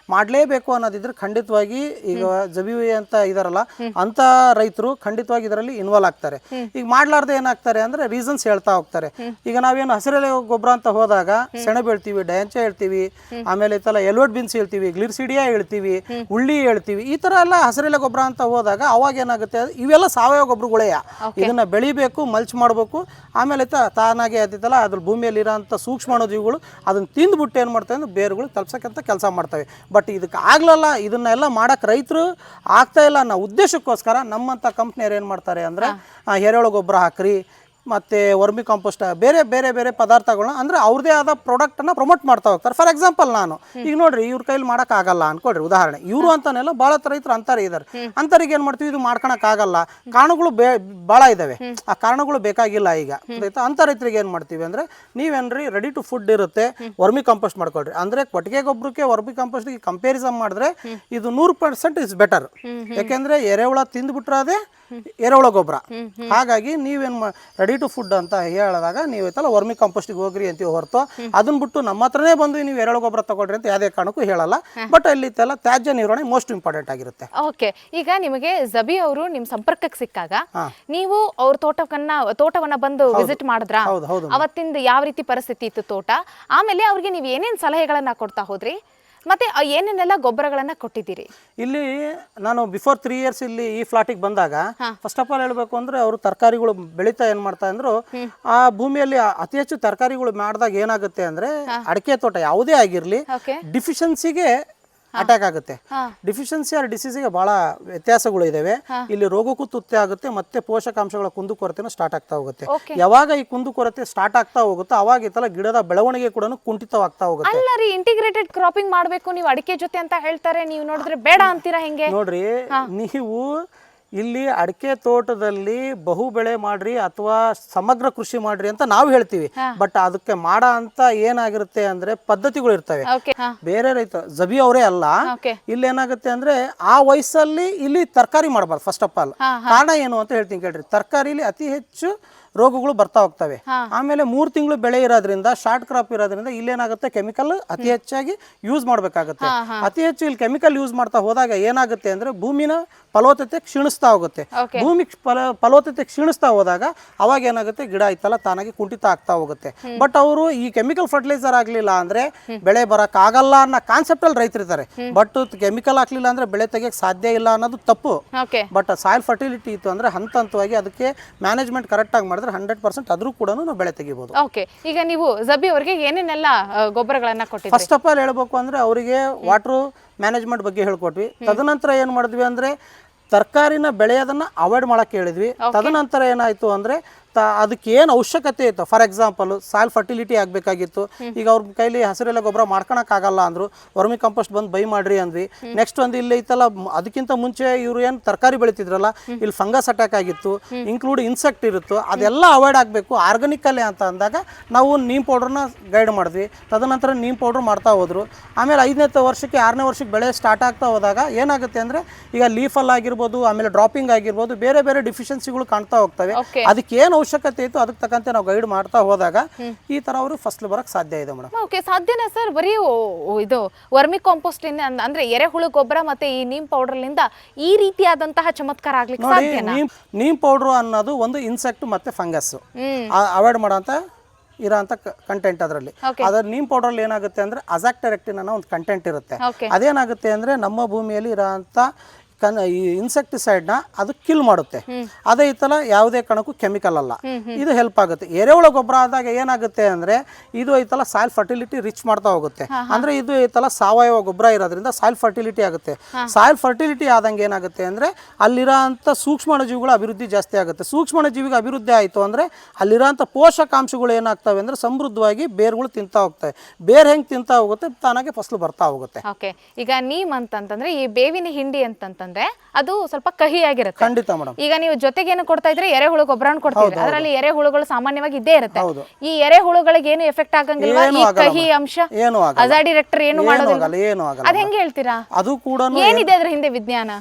ಮಾಡಲೇಬೇಕು ಅನ್ನೋದಿದ್ರೆ ಖಂಡಿತವಾಗಿ ಈಗ ಜಬಿವಿ ಅಂತ ಇದಾರಲ್ಲ ಅಂತ ರೈತರು ಖಂಡಿತವಾಗಿ ಇದರಲ್ಲಿ ಇನ್ವಾಲ್ವ್ ಆಗ್ತಾರೆ. ಈಗ ಮಾಡ್ಲಾರ್ದೆ ಏನಾಗ್ತಾರೆ ಅಂದ್ರೆ ರೀಸನ್ಸ್ ಹೇಳ್ತಾ ಹೋಗ್ತಾರೆ. ಈಗ ನಾವೇನು ಹಸಿರೆಲೆ ಗೊಬ್ಬರ ಅಂತ ಹೋದಾಗ ಸೆಣಬು ಹೇಳ್ತೀವಿ ಡಯಾಂಚ ಹೇಳ್ತೀವಿ ಆಮೇಲೆ ಇತ್ತಲ್ಲ ಎಲ್ವಡ್ ಬಿನ್ಸ್ ಹೇಳ್ತೀವಿ ಗ್ಲಿರ್ಸಿಡಿಯಾ ಹೇಳ್ತೀವಿ ಹುಳ್ಳಿ ಹೇಳ್ತೀವಿ ಈ ತರ ಎಲ್ಲ ಹಸಿರೆಲೆ ಗೊಬ್ಬರ ಅಂತ ಹೋದಾಗ ಅವಾಗ ಏನಾಗುತ್ತೆ ಇವೆಲ್ಲ ಸಾವಯವ ಗೊಬ್ಬರಗಳೇ ಇದನ್ನ ಬೆಳಿಬೇಕು ಮಲ್ಚ್ ಮಾಡಬೇಕು ಆಮೇಲೆ ತಾನಾಗೆ ಅದಿತ್ತಲ್ಲ ಅದ್ರ ಭೂಮಿಯಲ್ಲಿ ಇರೋಂಥ ಸೂಕ್ಷ್ಮಾಣುಜೀವಿಗಳು ಅದನ್ನ ತಿಂದ್ಬಿಟ್ಟು ಏನು ಮಾಡ್ತವೆ ಅಂದ್ರೆ ಬೇರುಗಳು ತಲ್ಸಕ್ಕಂತ ಕೆಲಸ ಮಾಡ್ತವೆ. ಬಟ್ ಇದಕ್ಕೆ ಆಗ್ಲಲ್ಲ ಇದನ್ನೆಲ್ಲ ಮಾಡಕ್ಕೆ ರೈತರು ಆಗ್ತಾ ಇಲ್ಲ ಅನ್ನೋ ಉದ್ದೇಶಕ್ಕೋಸ್ಕರ ನಮ್ಮಂಥ ಕಂಪ್ನಿಯವ್ರು ಏನು ಮಾಡ್ತಾರೆ ಅಂದ್ರೆ ಎರೆಹುಳು ಗೊಬ್ಬರ ಹಾಕ್ರಿ ಮತ್ತು ವರ್ಮಿ ಕಾಂಪೋಸ್ಟ್ ಬೇರೆ ಬೇರೆ ಬೇರೆ ಪದಾರ್ಥಗಳನ್ನ ಅಂದರೆ ಅವ್ರದೇ ಆದ ಪ್ರಾಡಕ್ಟನ್ನು ಪ್ರಮೋಟ್ ಮಾಡ್ತಾ ಹೋಗ್ತಾರೆ. ಫಾರ್ ಎಕ್ಸಾಂಪಲ್ ನಾನು ಈಗ ನೋಡ್ರಿ ಇವ್ರ ಕೈಲಿ ಮಾಡೋಕ್ಕಾಗಲ್ಲ ಅನ್ಕೊಳ್ರಿ ಉದಾಹರಣೆ. ಇವರು ಅಂತಾನೆಲ್ಲ ಭಾಳ ರೈತರು ಅಂತಾರೆ ಇದ್ದಾರೆ ಅಂತರಿಗೆ ಏನು ಮಾಡ್ತೀವಿ? ಇದು ಮಾಡ್ಕೊಳಕ್ಕಾಗಲ್ಲ ಕಾರಣಗಳು ಬೇ ಭಾಳ ಇದ್ದಾವೆ ಆ ಕಾರಣಗಳು ಬೇಕಾಗಿಲ್ಲ ಈಗ. ಆಯ್ತಾ? ಅಂಥ ರೈತರಿಗೆ ಏನು ಮಾಡ್ತೀವಿ ಅಂದರೆ ನೀವೇನ್ರಿ ರೆಡಿ ಟು ಫುಡ್ ಇರುತ್ತೆ ವರ್ಮಿ ಕಾಂಪೋಸ್ಟ್ ಮಾಡ್ಕೊಳ್ರಿ. ಅಂದರೆ ಕೊಟ್ಟಿಗೆ ಗೊಬ್ಬರಕ್ಕೆ ವರ್ಮಿ ಕಾಂಪೋಸ್ಟ್ಗೆ ಕಂಪ್ಯಾರಿಸನ್ ಮಾಡಿದ್ರೆ ಇದು ನೂರು ಪರ್ಸೆಂಟ್ ಇಸ್ ಬೆಟರ್ ಯಾಕೆಂದರೆ ಎರೆಹುಳ ತಿಂದ್ಬಿಟ್ರೆ ಅದೇ ಎರೆಹುಳ ಗೊಬ್ಬರ ಹಾಗಾಗಿ ನೀವೇನು ರೆಡಿ ಟು ಫುಡ್ ಅಂತ ಹೇಳಿದಾಗ ನೀವು ಐತಲ್ಲ ವರ್ಮಿ ಕಾಂಪೋಸ್ಟಿಗೆ ಹೋಗ್ರಿ ಅಂತೀವಿ ಹೊರತು. ಅದನ್ನ ಬಿಟ್ಟು ನಮ್ಮ ಹತ್ರನೇ ಬಂದು ನೀವು ಎರೆಹುಳ ಗೊಬ್ಬರ ತಗೊಳ್ರಿ ಅಂತ ಯಾವುದೇ ಕಾರಣಕ್ಕೂ ಹೇಳಲ್ಲ. ಬಟ್ ಅಲ್ಲಿ ಇತ್ತಲ್ಲ ತ್ಯಾಜ್ಯ ನಿರ್ವಹಣೆ ಮೋಸ್ಟ್ ಇಂಪಾರ್ಟೆಂಟ್ ಆಗಿರುತ್ತೆ. ಓಕೆ ಈಗ ನಿಮಗೆ ಜಬಿ ಅವರು ನಿಮ್ ಸಂಪರ್ಕಕ್ಕೆ ಸಿಕ್ಕಾಗ ನೀವು ಅವ್ರ ತೋಟವನ್ನ ತೋಟವನ್ನ ಬಂದು ವಿಸಿಟ್ ಮಾಡಿದ್ರ? ಅವತ್ತಿಂದ ಯಾವ ರೀತಿ ಪರಿಸ್ಥಿತಿ ಇತ್ತು ತೋಟ? ಆಮೇಲೆ ಅವ್ರಿಗೆ ನೀವು ಏನೇನ್ ಸಲಹೆಗಳನ್ನ ಕೊಡ್ತಾ ಹೋದ್ರಿ? ಮತ್ತೆ ಆ ಏನೇನೆಲ್ಲ ಗೊಬ್ಬರಗಳನ್ನ ಕೊಟ್ಟಿದ್ದೀರಿ? ಇಲ್ಲಿ ನಾನು ಬಿಫೋರ್ ತ್ರೀ ಇಯರ್ಸ್ ಇಲ್ಲಿ ಈ ಫ್ಲಾಟಿಗೆ ಬಂದಾಗ ಫಸ್ಟ್ ಆಫ್ ಆಲ್ ಹೇಳಬೇಕು ಅಂದ್ರೆ ಅವರು ತರಕಾರಿಗಳು ಬೆಳೀತಾ ಏನ್ ಮಾಡ್ತಾ ಅಂದ್ರು ಆ ಭೂಮಿಯಲ್ಲಿ ಅತಿ ಹೆಚ್ಚು ತರಕಾರಿಗಳು ಮಾಡಿದಾಗ ಏನಾಗುತ್ತೆ ಅಂದ್ರೆ ಅಡಿಕೆ ತೋಟ ಯಾವುದೇ ಆಗಿರ್ಲಿ ಡಿಫಿಷನ್ಸಿಗೆ ಅಟ್ಯಾಕ್ ಆಗುತ್ತೆ. ಡಿಫಿಷಿಯನ್ಸಿ ಆರ್ ಡಿಸೀಸ್ಗೆ ಬಹಳ ವ್ಯತ್ಯಾಸಗಳು ಇದಾವೆ. ಇಲ್ಲಿ ರೋಗಕ್ಕೂ ತುತ್ತೆ ಆಗುತ್ತೆ ಮತ್ತೆ ಪೋಷಕಾಂಶಗಳ ಕುಂದುಕೊರತೆನೂ ಸ್ಟಾರ್ಟ್ ಆಗ್ತಾ ಹೋಗುತ್ತೆ. ಯಾವಾಗ ಈ ಕುಂದುಕೊರತೆ ಸ್ಟಾರ್ಟ್ ಆಗ್ತಾ ಹೋಗುತ್ತೋ ಅವಾಗ ಈತಲ ಗಿಡದ ಬೆಳವಣಿಗೆ ಕೂಡ ಕುಂಠಿತವಾಗ್ತಾ ಹೋಗುತ್ತೆ. ಅಲ್ಲ ರೀ ಇಂಟಿಗ್ರೇಟೆಡ್ ಕ್ರಾಪಿಂಗ್ ಮಾಡಬೇಕು ನೀವು ಅಡಿಕೆ ಜೊತೆ ಅಂತ ಹೇಳ್ತಾರೆ ನೀವು ನೋಡಿದ್ರೆ ಬೇಡ ಅಂತೀರಾ ಹೆಂಗೆ? ನೋಡ್ರಿ ನೀವು ಇಲ್ಲಿ ಅಡಿಕೆ ತೋಟದಲ್ಲಿ ಬಹು ಬೆಳೆ ಮಾಡ್ರಿ ಅಥವಾ ಸಮಗ್ರ ಕೃಷಿ ಮಾಡ್ರಿ ಅಂತ ನಾವು ಹೇಳ್ತೀವಿ. ಬಟ್ ಅದಕ್ಕೆ ಮಾಡ ಅಂತ ಏನಾಗಿರುತ್ತೆ ಅಂದ್ರೆ ಪದ್ಧತಿಗಳು ಇರ್ತವೆ. ಬೇರೆ ರೈತ ಜಬಿ ಅವರೇ ಅಲ್ಲ. ಇಲ್ಲಿ ಏನಾಗುತ್ತೆ ಅಂದ್ರೆ ಆ ವಯಸ್ಸಲ್ಲಿ ಇಲ್ಲಿ ತರಕಾರಿ ಮಾಡಬಾರ್ದು ಫಸ್ಟ್ ಆಫ್ ಆಲ್ ಕಾರಣ ಏನು ಅಂತ ಹೇಳ್ತೀನಿ ಕೇಳ್ರಿ. ತರಕಾರಿಲಿ ಅತಿ ಹೆಚ್ಚು ರೋಗಗಳು ಬರ್ತಾ ಹೋಗ್ತವೆ. ಆಮೇಲೆ ಮೂರು ತಿಂಗಳು ಬೆಳೆ ಇರೋದ್ರಿಂದ ಶಾರ್ಟ್ ಕ್ರಾಪ್ ಇರೋದ್ರಿಂದ ಇಲ್ಲೇನಾಗುತ್ತೆ? ಕೆಮಿಕಲ್ ಅತಿ ಹೆಚ್ಚಾಗಿ ಯೂಸ್ ಮಾಡಬೇಕಾಗುತ್ತೆ. ಅತಿ ಹೆಚ್ಚು ಇಲ್ಲಿ ಕೆಮಿಕಲ್ ಯೂಸ್ ಮಾಡ್ತಾ ಹೋದಾಗ ಏನಾಗುತ್ತೆ ಅಂದ್ರೆ ಭೂಮಿನ ಫಲವತ್ತತೆ ಕ್ಷೀಣಿಸ್ತಾ ಹೋಗುತ್ತೆ. ಭೂಮಿ ಫಲ ಫಲವತ್ತತೆ ಕ್ಷೀಣಿಸ್ತಾ ಹೋದಾಗ ಅವಾಗ ಏನಾಗುತ್ತೆ? ಗಿಡ ಇತ್ತಲ್ಲ ತಾನಾಗಿ ಕುಂಠಿತ ಆಗ್ತಾ ಹೋಗುತ್ತೆ. ಬಟ್ ಅವರು ಈ ಕೆಮಿಕಲ್ ಫರ್ಟಿಲೈಸರ್ ಆಗ್ಲಿಲ್ಲ ಅಂದ್ರೆ ಬೆಳೆ ಬರಕ್ ಆಗಲ್ಲ ಅನ್ನೋ ಕಾನ್ಸೆಪ್ಟ್ ಅಲ್ಲಿ ರೈತರಿದ್ದಾರೆ ಬಟ್ ಕೆಮಿಕಲ್ ಹಾಕ್ಲಿಲ್ಲ ಅಂದ್ರೆ ಬೆಳೆ ತೆಗಿಯಕ್ ಸಾಧ್ಯ ಇಲ್ಲ ಅನ್ನೋದು ತಪ್ಪು. ಬಟ್ ಸಾಯಿಲ್ ಫರ್ಟಿಲಿಟಿ ಇತ್ತು ಅಂದ್ರೆ ಹಂತ ಹಂತವಾಗಿ ಅದಕ್ಕೆ ಮ್ಯಾನೇಜ್ಮೆಂಟ್ ಕರೆಕ್ಟ್ ಆಗಿ ಮಾಡಿದ್ರೆ ಹಂಡ್ರೆಡ್ ಪರ್ಸೆಂಟ್ ಅದ್ರೂ ಕೂಡ ನಾವು ಬೆಳೆ ತೆಗಿಬಹುದು ಓಕೆ ಈಗ ನೀವು ಜಬಿ ಅವರಿಗೆ ಏನೇನೆಲ್ಲ ಗೊಬ್ಬರಗಳನ್ನ ಕೊಟ್ಟಿದ್ರಿ ಫಸ್ಟ್ ಆಫ್ ಆಲ್ ಹೇಳಬೇಕು ಅಂದ್ರೆ ಅವರಿಗೆ ವಾಟರ್ ಮ್ಯಾನೇಜ್ಮೆಂಟ್ ಬಗ್ಗೆ ಹೇಳ್ಕೊಟ್ವಿ. ತದನಂತರ ಏನು ಮಾಡಿದ್ವಿ ಅಂದ್ರೆ ತರಕಾರಿನ ಬೆಳೆಯೋದನ್ನ ಅವಾಯ್ಡ್ ಮಾಡಕ್ಕೆ ಹೇಳಿದ್ವಿ. ತದನಂತರ ಏನಾಯ್ತು ಅಂದ್ರೆ ತ ಅದಕ್ಕೆ ಏನು ಅವಶ್ಯಕತೆ ಇತ್ತು? ಫಾರ್ ಎಕ್ಸಾಂಪಲ್ ಸಾಯಿಲ್ ಫರ್ಟಿಲಿಟಿ ಆಗಬೇಕಾಗಿತ್ತು. ಈಗ ಅವ್ರ ಕೈಲಿ ಹಸಿರೆಲ್ಲ ಗೊಬ್ಬರ ಮಾಡ್ಕೊಳಕ್ಕಾಗಲ್ಲ ಅಂದ್ರು ವರ್ಮಿ ಕಂಪೋಸ್ಟ್ ಬಂದು ಬೈ ಮಾಡ್ರಿ ಅಂದ್ವಿ. ನೆಕ್ಸ್ಟ್ ಒಂದು ಇಲ್ಲಿ ಐತಲ್ಲ ಅದಕ್ಕಿಂತ ಮುಂಚೆ ಇವರು ಏನು ತರಕಾರಿ ಬೆಳಿತಿದ್ರಲ್ಲ ಇಲ್ಲಿ ಫಂಗಸ್ ಅಟ್ಯಾಕ್ ಆಗಿತ್ತು ಇನ್ಕ್ಲೂಡ್ ಇನ್ಸೆಕ್ಟ್ ಇರುತ್ತು ಅದೆಲ್ಲ ಅವಾಯ್ಡ್ ಆಗಬೇಕು. ಆರ್ಗಾನಿಕಲ್ಲೇ ಅಂತ ಅಂದಾಗ ನಾವು ನೀಮ್ ಪೌಡ್ರನ್ನ ಗೈಡ್ ಮಾಡಿದ್ವಿ. ತದನಂತರ ನೀಮ್ ಪೌಡ್ರ್ ಮಾಡ್ತಾ ಹೋದ್ರು. ಆಮೇಲೆ ಐದನೇ ವರ್ಷಕ್ಕೆ ಆರನೇ ವರ್ಷಕ್ಕೆ ಬೆಳೆ ಸ್ಟಾರ್ಟ್ ಆಗ್ತಾ ಹೋದಾಗ ಏನಾಗುತ್ತೆ ಅಂದರೆ ಈಗ ಲೀಫಲ್ ಆಗಿರ್ಬೋದು ಆಮೇಲೆ ಡ್ರಾಪಿಂಗ್ ಆಗಿರ್ಬೋದು ಬೇರೆ ಬೇರೆ ಡಿಫಿಷಿಯನ್ಸಿಗಳು ಕಾಣ್ತಾ ಹೋಗ್ತವೆ. Okay. ಅವಶ್ಯಕತೆ ಇತ್ತು ಅದಕ್ಕೆ ತಕ್ಕಂತೆ ನಾವು ಗೈಡ್ ಮಾಡ್ತಾ ಹೋದಾಗ ಈ ತರ ಅವರು ಫಸ್ಲ್ ಬರಕ್ ಸಾಧ್ಯ ಇದೆ ಮೇಡಮ್. ಓಕೆ ಸಾಧ್ಯನಾ ಸರ್ ಬರೀ ಇದು ವರ್ಮಿ ಕಾಂಪೋಸ್ಟ್ ಅಂದ್ರೆ ಎರೆಹುಳು ಗೊಬ್ಬರ ಮತ್ತೆ ಈ ನೀಮ್ ಪೌಡರ್ಲಿಂದ ಈ ರೀತಿಯಾದಂತಹ ಚಮತ್ಕಾರ ಆಗ್ಲಿಕ್ಕೆ ನೀಮ್ ಪೌಡರ್ ಅನ್ನೋದು ಒಂದು ಇನ್ಸೆಕ್ಟ್ ಮತ್ತೆ ಫಂಗಸ್ ಅವಾಯ್ಡ್ ಮಾಡೋಂಥ ಇರೋಂಥ ಕಂಟೆಂಟ್ ಅದರಲ್ಲಿ. ಅದ್ರ ಅದರ ನೀಮ್ ಪೌಡರ್ ಏನಾಗುತ್ತೆ ಅಂದ್ರೆ ಅಜಾಕ್ಟರೆಕ್ಟಿನ್ ಅನ್ನೋ ಒಂದು ಕಂಟೆಂಟ್ ಇರುತ್ತೆ. ಅದೇನಾಗುತ್ತೆ ಅಂದ್ರೆ ನಮ್ಮ ಭೂಮಿಯಲ್ಲಿ ಇರೋಂಥ ಕನ್ ಈ ಇನ್ಸೆಕ್ಟಿಸೈಡ್ನ ಅದು ಕಿಲ್ ಮಾಡುತ್ತೆ. ಅದೇ ಐತಲ್ಲ ಯಾವುದೇ ಕಣಕ್ಕೂ ಕೆಮಿಕಲ್ ಅಲ್ಲ. ಇದು ಹೆಲ್ಪ್ ಆಗುತ್ತೆ. ಎರೆಹುಳ ಗೊಬ್ಬರ ಆದಾಗ ಏನಾಗುತ್ತೆ ಅಂದರೆ ಇದು ಐತಲ್ಲ ಸಾಯಿಲ್ ಫರ್ಟಿಲಿಟಿ ರಿಚ್ ಮಾಡ್ತಾ ಹೋಗುತ್ತೆ. ಅಂದರೆ ಇದು ಐತಲ್ಲ ಸಾವಯವ ಗೊಬ್ಬರ ಇರೋದ್ರಿಂದ ಸಾಯಿಲ್ ಫರ್ಟಿಲಿಟಿ ಆಗುತ್ತೆ. ಸಾಯಿಲ್ ಫರ್ಟಿಲಿಟಿ ಆದಂಗೆ ಏನಾಗುತ್ತೆ ಅಂದರೆ ಅಲ್ಲಿರೋಂಥ ಸೂಕ್ಷ್ಮಣಜೀವಿಗಳ ಅಭಿವೃದ್ಧಿ ಜಾಸ್ತಿ ಆಗುತ್ತೆ. ಸೂಕ್ಷ್ಮಾಣುಜೀವಿಗೆ ಅಭಿವೃದ್ಧಿ ಆಯಿತು ಅಂದರೆ ಅಲ್ಲಿರೋಂಥ ಪೋಷಕಾಂಶಗಳು ಏನಾಗ್ತವೆ ಅಂದರೆ ಸಮೃದ್ಧವಾಗಿ ಬೇರುಗಳು ತಿಂತಾ ಹೋಗ್ತವೆ. ಬೇರ್ ಹೆಂಗೆ ತಿಂತಾ ಹೋಗುತ್ತೆ? ತಾನಾಗೆ ಫಸಲು ಬರ್ತಾ ಹೋಗುತ್ತೆ. ಓಕೆ ಈಗ ನೀಮ್ ಅಂತಂತಂದ್ರೆ ಈ ಬೇವಿನ ಹಿಂಡಿ ಅಂತಂತಂದ್ರೆ ಅದು ಸ್ವಲ್ಪ ಕಹಿಯಾಗಿರುತ್ತೆ. ಖಂಡಿತ ಮೇಡಮ್ ಈಗ ನೀವು ಜೊತೆಗೆ ಏನು ಕೊಡ್ತಾ ಇದ್ರೆ ಎರೆಹುಳು ಗೊಬ್ಬರನ ಕೊಡ್ತೀವಿ. ಅದರಲ್ಲಿ ಎರೆಹುಳುಗಳು ಸಾಮಾನ್ಯವಾಗಿ ಇದ್ದೇ ಇರುತ್ತೆ. ಹೌದು. ಈ ಎರೆಹುಳುಗಳಿಗೆ ಏನು ಎಫೆಕ್ಟ್ ಆಗಂಗಿಲ್ಲ ಏನು ಈ ಆಗಲ್ಲ ಕಹಿ madam. ಅಂಶ? ಏನು ಆಗಲ್ಲ. ಅಜಾಡಿರೆಕ್ಟರ್ ಏನು ಏನು ಮಾಡೋದಿಲ್ಲ. ಆಗಲ್ಲ ಏನು ಆಗಲ್ಲ ಅದ್ ಹೆಂಗ್ ಹೇಳ್ತೀರಾ? ಅದು ಕೂಡ ಏನಿದೆ ಅದ್ರ ಹಿಂದೆ ವಿಜ್ಞಾನ?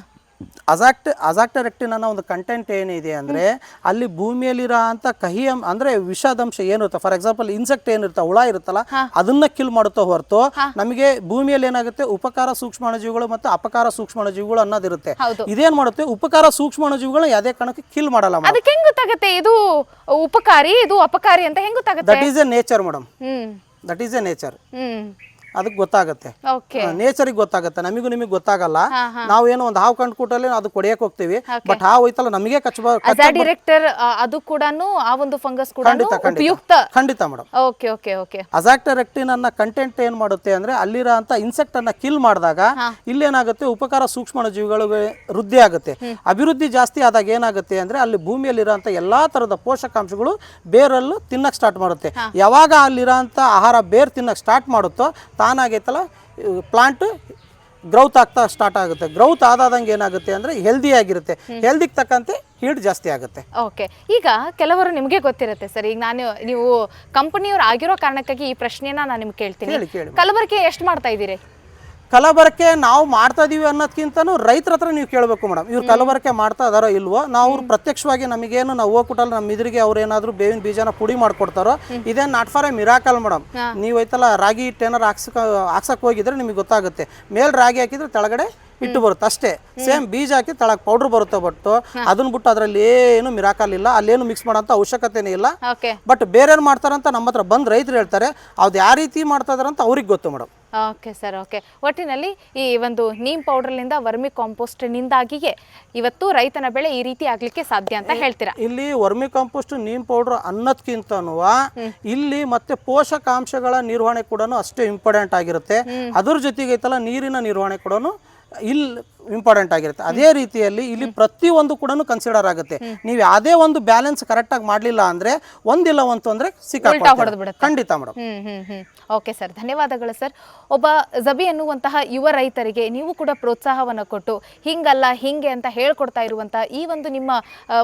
ಅಜಾಕ್ಟ್ ಅಜಾಕ್ಟರೆಕ್ಟಿನ್ ಅನ್ನೋ ಒಂದು ಕಂಟೆಂಟ್ ಏನಿದೆ ಅಂದ್ರೆ ಅಲ್ಲಿ ಭೂಮಿಯಲ್ಲಿರೋ ಅಂತ ಕಹಿ ಅಂದ್ರೆ ವಿಷಾದಂಶ ಏನಿರುತ್ತೆ ಫಾರ್ ಎಕ್ಸಾಂಪಲ್ ಇನ್ಸೆಕ್ಟ್ ಏನಿರುತ್ತೆ ಹುಳ ಇರುತ್ತಲ್ಲ ಅದನ್ನ ಕಿಲ್ ಮಾಡುತ್ತೋ ಹೊರತು ನಮಗೆ ಭೂಮಿಯಲ್ಲಿ ಏನಾಗುತ್ತೆ ಉಪಕಾರ ಸೂಕ್ಷ್ಮಾಣುಜೀವಿಗಳು ಮತ್ತು ಅಪಕಾರ ಸೂಕ್ಷ್ಮಾಣುಜೀವಿಗಳು ಅನ್ನೋದಿರುತ್ತೆ. ಇದೇನ್ ಮಾಡುತ್ತೆ ಉಪಕಾರ ಸೂಕ್ಷ್ಮಾಣುಜೀವಿಗಳನ್ನ ಯಾವುದೇ ಕಾರಣಕ್ಕೆ ಕಿಲ್ ಮಾಡಲ್ಲ ಅದಕ್ಕೆ ಹೆಂಗ್ ಗೊತ್ತಾಗುತ್ತೆ ಇದು ಉಪಕಾರಿ ಇದು ಅಪಕಾರಿ ಅಂತ ಹೆಂಗ್ ಗೊತ್ತಾಗುತ್ತೆ? That is a nature madam that is a nature ಅದಕ್ಕೆ ಗೊತ್ತಾಗುತ್ತೆ. ನೇಚರಿಗೆ ಗೊತ್ತಾಗುತ್ತೆ. ನಮಗೂ ನಿಮಗೆ ಗೊತ್ತಾಗಲ್ಲ. ನಾವು ಏನೋ ಒಂದು ಹಾವು ಕಂಡು ಕೂಟಲ್ಲಿ ಅದು ಕೊಡಿಯಕ್ಕೆ ಹೋಗ್ತೀವಿ. ಬಟ್ ಹಾವು ಐತಲ್ಲ ನಮಗೆ ಕಚ್ಚ ಡೈರೆಕ್ಟರ್ ಅದು ಕೂಡ ಆ ಒಂದು ಫಂಗಸ್ ಕೂಡ ಉಪಯುಕ್ತ. ಖಂಡಿತ ಮೇಡಮ್. ಓಕೆ ಓಕೆ ಓಕೆ ಅನ್ನ ಕಂಟೆಂಟ್ ಏನ್ ಮಾಡುತ್ತೆ ಅಂದ್ರೆ ಅಲ್ಲಿರೋ ಅಂತ ಇನ್ಸೆಕ್ಟ್ ಅನ್ನ ಕಿಲ್ ಮಾಡಿದಾಗ ಇಲ್ಲೇನಾಗುತ್ತೆ ಉಪಕಾರ ಸೂಕ್ಷ್ಮ ಜೀವಿಗಳು ವೃದ್ಧಿ ಆಗುತ್ತೆ. ಅಭಿವೃದ್ಧಿ ಜಾಸ್ತಿ ಆದಾಗ ಏನಾಗುತ್ತೆ ಅಂದ್ರೆ ಅಲ್ಲಿ ಭೂಮಿಯಲ್ಲಿರೋಂಥ ಎಲ್ಲಾ ತರದ ಪೋಷಕಾಂಶಗಳು ಬೇರಲ್ಲೂ ತಿನ್ನಕ್ ಸ್ಟಾರ್ಟ್ ಮಾಡುತ್ತೆ. ಯಾವಾಗ ಅಲ್ಲಿರೋಂಥ ಆಹಾರ ಬೇರ್ ತಿನ್ನಕ್ ಸ್ಟಾರ್ಟ್ ಮಾಡುತ್ತೋ ತಾನಾಗೈತಲ್ಲ ಪ್ಲಾಂಟ್ ಗ್ರೌತ್ ಆಗ್ತಾ ಸ್ಟಾರ್ಟ್ ಆಗುತ್ತೆ. ಗ್ರೌತ್ ಆದಾದಂಗೆ ಏನಾಗುತ್ತೆ ಅಂದ್ರೆ ಹೆಲ್ದಿ ಆಗಿರುತ್ತೆ. ಹೆಲ್ದಿಗೆ ತಕ್ಕಂತೆ ಹೀಟ್ ಜಾಸ್ತಿ ಆಗುತ್ತೆ. ಓಕೆ ಈಗ ಕೆಲವರು ನಿಮಗೆ ಗೊತ್ತಿರುತ್ತೆ ಸರ್. ಈಗ ನಾನು ನೀವು ಕಂಪನಿಯವರು ಆಗಿರೋ ಕಾರಣಕ್ಕಾಗಿ ಈ ಪ್ರಶ್ನೆನ ನಾನು ನಿಮ್ಗೆ ಕೇಳ್ತೀನಿ. ಕೇಳಿ ಕೇಳಿ. ಕಲಬರಕೆ ಎಷ್ಟು ಮಾಡ್ತಾ ಇದ್ದೀರಿ? ಕಲಬರಕೆ ನಾವು ಮಾಡ್ತಾ ಇದೀವಿ ಅನ್ನೋದಕ್ಕಿಂತನೂ ರೈತರ ಹತ್ರ ನೀವು ಕೇಳಬೇಕು ಮೇಡಮ್. ಇವ್ರು ಕಲಬರಕೆ ಮಾಡ್ತಾ ಇದಾರೋ ಇಲ್ವೋ ನಾವು ಅವ್ರು ಪ್ರತ್ಯಕ್ಷವಾಗಿ ನಮಗೇನು ನಾವು ಹೋಗ್ಬಿಟ್ಟಲ್ಲ ನಮ್ಮ ಇದ್ರಿಗೆ ಅವ್ರು ಏನಾದ್ರು ಬೇವಿನ ಬೀಜನ ಪುಡಿ ಮಾಡ್ಕೊಡ್ತಾರೋ ಇದೇ not for a miracle madam. ನೀವು ಐತಲ್ಲ ರಾಗಿ ಟೇನರ್ ಹಾಕ್ಸಕ್ ಹಾಕ್ಸಕ್ ಹೋಗಿದ್ರೆ ನಿಮಗೆ ಗೊತ್ತಾಗುತ್ತೆ. ಮೇಲ್ ರಾಗಿ ಹಾಕಿದ್ರೆ ಕೆಳಗಡೆ ಹಿಟ್ಟು ಬರುತ್ತೆ ಅಷ್ಟೇ. ಸೇಮ್ ಬೀಜ ಹಾಕಿ ತಳಕ್ ಪೌಡರ್ ಬರುತ್ತೆ ಬಟ್ ಅದನ್ನ ಬಿಟ್ಟು ಅದ್ರಲ್ಲಿ ಏನು ಮಿರಾಕಲ್ ಇಲ್ಲ. ಅಲ್ಲೇನು ಮಿಕ್ಸ್ ಮಾಡೋಂಥ ಅವಶ್ಯಕತೆನೇ ಇಲ್ಲ. ಬಟ್ ಬೇರೆ ಮಾಡ್ತಾರಂತ ನಮ್ಮ ಹತ್ರ ಬಂದ್ ರೈತರು ಹೇಳ್ತಾರೆ ಅದ್ ಯಾವ ರೀತಿ ಮಾಡ್ತಾ ಇದಾರೆ ಅಂತ ಅವ್ರಿಗೆ ಗೊತ್ತು ಮೇಡಮ್ ಓಕೆ ಸರ್ ಓಕೆ. ಒಟ್ಟಿನಲ್ಲಿ ಈ ಒಂದು ನೀಮ್ ಪೌಡರ್ಲಿಂದ ವರ್ಮಿ ಕಾಂಪೋಸ್ಟ್ನಿಂದಾಗಿಯೇ ಇವತ್ತು ರೈತನ ಬೆಳೆ ಈ ರೀತಿ ಆಗ್ಲಿಕ್ಕೆ ಸಾಧ್ಯ ಅಂತ ಹೇಳ್ತೀರಾ? ಇಲ್ಲಿ ವರ್ಮಿ ಕಾಂಪೋಸ್ಟ್ ನೀಮ್ ಪೌಡರ್ ಅನ್ನೋದ್ಕಿಂತನೂ ಇಲ್ಲಿ ಮತ್ತೆ ಪೋಷಕಾಂಶಗಳ ನಿರ್ವಹಣೆ ಕೂಡ ಅಷ್ಟೇ ಇಂಪಾರ್ಟೆಂಟ್ ಆಗಿರುತ್ತೆ. ಅದ್ರ ಜೊತೆಗೆ ಐತಲ್ಲ ನೀರಿನ ನಿರ್ವಹಣೆ ಕೂಡ ಇಲ್ಲಿ ಇಂಪಾರ್ಟೆಂಟ್ ಆಗಿರುತ್ತೆ. ಅದೇ ರೀತಿಯಲ್ಲಿ ಇಲ್ಲಿ ಪ್ರತಿಯೊಂದು ಕೂಡ ಕನ್ಸಿಡರ್ ಆಗುತ್ತೆ. ನೀವು ಯಾವುದೇ ಒಂದು ಬ್ಯಾಲೆನ್ಸ್ ಕರೆಕ್ಟಾಗಿ ಮಾಡಲಿಲ್ಲ ಅಂದ್ರೆ ಒಂದಿಲ್ಲ ಒಂದು ಅಂದ್ರೆ ಸಿಕ್ಕಾಡ್ತಾರೆ ಹೊಡೆದ್ಬಿಡುತ್ತೆ. ಖಂಡಿತ ಮೇಡಮ್ ಓಕೆ ಸರ್ ಧನ್ಯವಾದಗಳು ಸರ್ ಒಬ್ಬ ಜಬಿ ಎನ್ನುವಂತಹ ಯುವ ರೈತರಿಗೆ ನೀವು ಕೂಡ ಪ್ರೋತ್ಸಾಹವನ್ನು ಕೊಟ್ಟು ಹಿಂಗಲ್ಲ ಹಿಂಗೆ ಅಂತ ಹೇಳ್ಕೊಡ್ತಾ ಇರುವಂತಹ ಈ ಒಂದು ನಿಮ್ಮ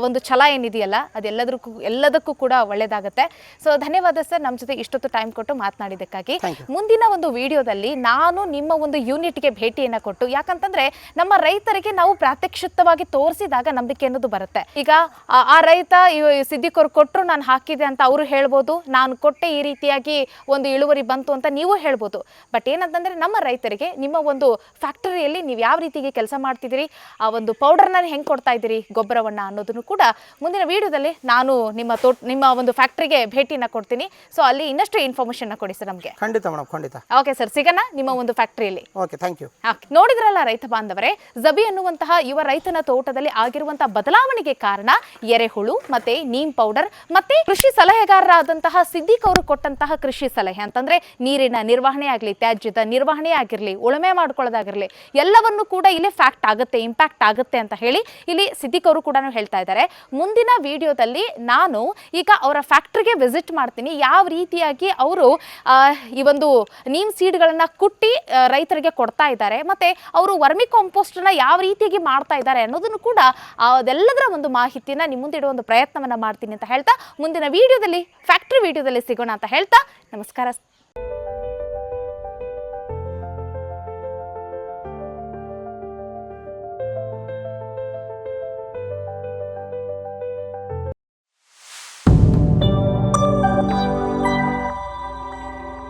ಒಂದು ಛಲ ಏನಿದೆಯಲ್ಲ ಅದೆಲ್ಲದಕ್ಕೂ ಎಲ್ಲದಕ್ಕೂ ಕೂಡ ಒಳ್ಳೇದಾಗುತ್ತೆ. ಸೊ ಧನ್ಯವಾದ ಸರ್ ನಮ್ಮ ಜೊತೆ ಇಷ್ಟೊತ್ತು ಟೈಮ್ ಕೊಟ್ಟು ಮಾತನಾಡಿದ್ದಕ್ಕಾಗಿ. ಮುಂದಿನ ಒಂದು ವಿಡಿಯೋದಲ್ಲಿ ನಾನು ನಿಮ್ಮ ಒಂದು ಯೂನಿಟ್ಗೆ ಭೇಟಿಯನ್ನು ಕೊಟ್ಟು ಯಾಕಂತಂದ್ರೆ ನಮ್ಮ ರೈತರಿಗೆ ನಾವು ಪ್ರಾತ್ಯಕ್ಷಿತವಾಗಿ ತೋರಿಸಿದಾಗ ನಂಬಿಕೆ ಅನ್ನೋದು ಬರುತ್ತೆ. ಈಗ ಆ- ರೈತ ಸಿದ್ದಿಕರು ಕೊಟ್ಟರು ನಾನು ಹಾಕಿದೆ ಅಂತ ಅವರು ಹೇಳ್ಬೋದು ನಾನು ಕೊಟ್ಟೆ ಈ ರೀತಿಯಾಗಿ ಒಂದು ಇಳುವರಿ ಬಂತು ಅಂತ ನೀವು ಹೇಳ್ಬೋದು. ಬಟ್ ಏನಂತಂದ್ರೆ ನಮ್ಮ ರೈತರಿಗೆ ನಿಮ್ಮ ಒಂದು ಫ್ಯಾಕ್ಟರಿಯಲ್ಲಿ ನೀವು ಯಾವ ರೀತಿಗೆ ಕೆಲಸ ಮಾಡ್ತಿದ್ದೀರಿ ಆ ಒಂದು ಪೌಡರ್ನ ಹೆಂಗೆ ಕೊಡ್ತಾ ಇದ್ದೀರಿ ಗೊಬ್ಬರವನ್ನ ಅನ್ನೋದನ್ನು ಕೂಡ ಮುಂದಿನ ವಿಡಿಯೋದಲ್ಲಿ ನಾನು ನಿಮ್ಮ ತೋಟ ನಿಮ್ಮ ಒಂದು ಫ್ಯಾಕ್ಟ್ರಿಗೆ ಭೇಟಿನ ಕೊಡ್ತೀನಿ. ಸೊ ಅಲ್ಲಿ ಇನ್ನಷ್ಟು ಇನ್ಫಾರ್ಮೇಶನ್ ಕೊಡಿ ಸರ್ ನಮಗೆ. ಖಂಡಿತ ಮೇಡಮ್ ಖಂಡಿತ. ಓಕೆ ಸರ್ ಸಿಗೋಣ ನಿಮ್ಮ ಒಂದು ಫ್ಯಾಕ್ಟರಿಯಲ್ಲಿ. ಓಕೆ ಥ್ಯಾಂಕ್ ಯು ನೋಡಿದ್ರಲ್ಲ ರೈತ ಬಾಂಧವರೇ ಜಬಿ ಅನ್ನುವಂತಹ ಯುವ ರೈತನ ತೋಟದಲ್ಲಿ ಆಗಿರುವಂತಹ ಬದಲಾವಣೆಗೆ ಕಾರಣ ಎರೆಹುಳು, ಮತ್ತೆ ನೀಮ್ ಪೌಡರ್, ಮತ್ತೆ ಕೃಷಿ ಸಲಹೆಗಾರರಾದಂತಹ ಸಿದ್ದಿಕ್ ಅವರು ಕೊಟ್ಟಂತಹ ಕೃಷಿ ಸಲಹೆ. ಅಂತಂದ್ರೆ ನೀರಿನ ನಿರ್ವಹಣೆ ಆಗಲಿ, ತ್ಯಾಜ್ಯದ ನಿರ್ವಹಣೆ ಆಗಿರಲಿ, ಉಳುಮೆ ಮಾಡ್ಕೊಳ್ಳೋದಾಗಿರಲಿ, ಎಲ್ಲವನ್ನು ಕೂಡ ಇಲ್ಲಿ ಫ್ಯಾಕ್ಟ್ ಆಗುತ್ತೆ ಇಂಪ್ಯಾಕ್ಟ್ ಆಗುತ್ತೆ ಅಂತ ಹೇಳಿ ಇಲ್ಲಿ ಸಿದ್ದಿಕ್ ಅವರು ಕೂಡ ಹೇಳ್ತಾ ಇದ್ದಾರೆ. ಮುಂದಿನ ವಿಡಿಯೋದಲ್ಲಿ ನಾನು ಈಗ ಅವರ ಫ್ಯಾಕ್ಟ್ರಿಗೆ ವಿಸಿಟ್ ಮಾಡ್ತೀನಿ. ಯಾವ ರೀತಿಯಾಗಿ ಅವರು ಈ ಒಂದು ನೀಮ್ ಸೀಡ್ಗಳನ್ನ ಕುಟ್ಟಿ ರೈತರಿಗೆ ಕೊಡ್ತಾ ಇದ್ದಾರೆ. ಮತ್ತೆ ಅವರು ವರ್ಮಿ ಕಾಂಪೋಸ್ಟ್ನ ಯಾವ ರೀತಿಯಾಗಿ ಮಾಡ್ತಾ ಇದ್ದಾರೆ ಅನ್ನೋದನ್ನು ಕೂಡ ಅದೆಲ್ಲದರ ಒಂದು ಮಾಹಿತಿನ ನಿಮ್ಮ ಮುಂದೆ ಇಡುವ ಒಂದು ಪ್ರಯತ್ನವನ್ನ ಮಾಡ್ತೀನಿ ಅಂತ ಹೇಳ್ತಾ, ಮುಂದಿನ ವಿಡಿಯೋದಲ್ಲಿ ಫ್ಯಾಕ್ಟ್ರಿ ವಿಡಿಯೋದಲ್ಲಿ ಸಿಗೋಣ ಅಂತ ಹೇಳ್ತಾ, ನಮಸ್ಕಾರ.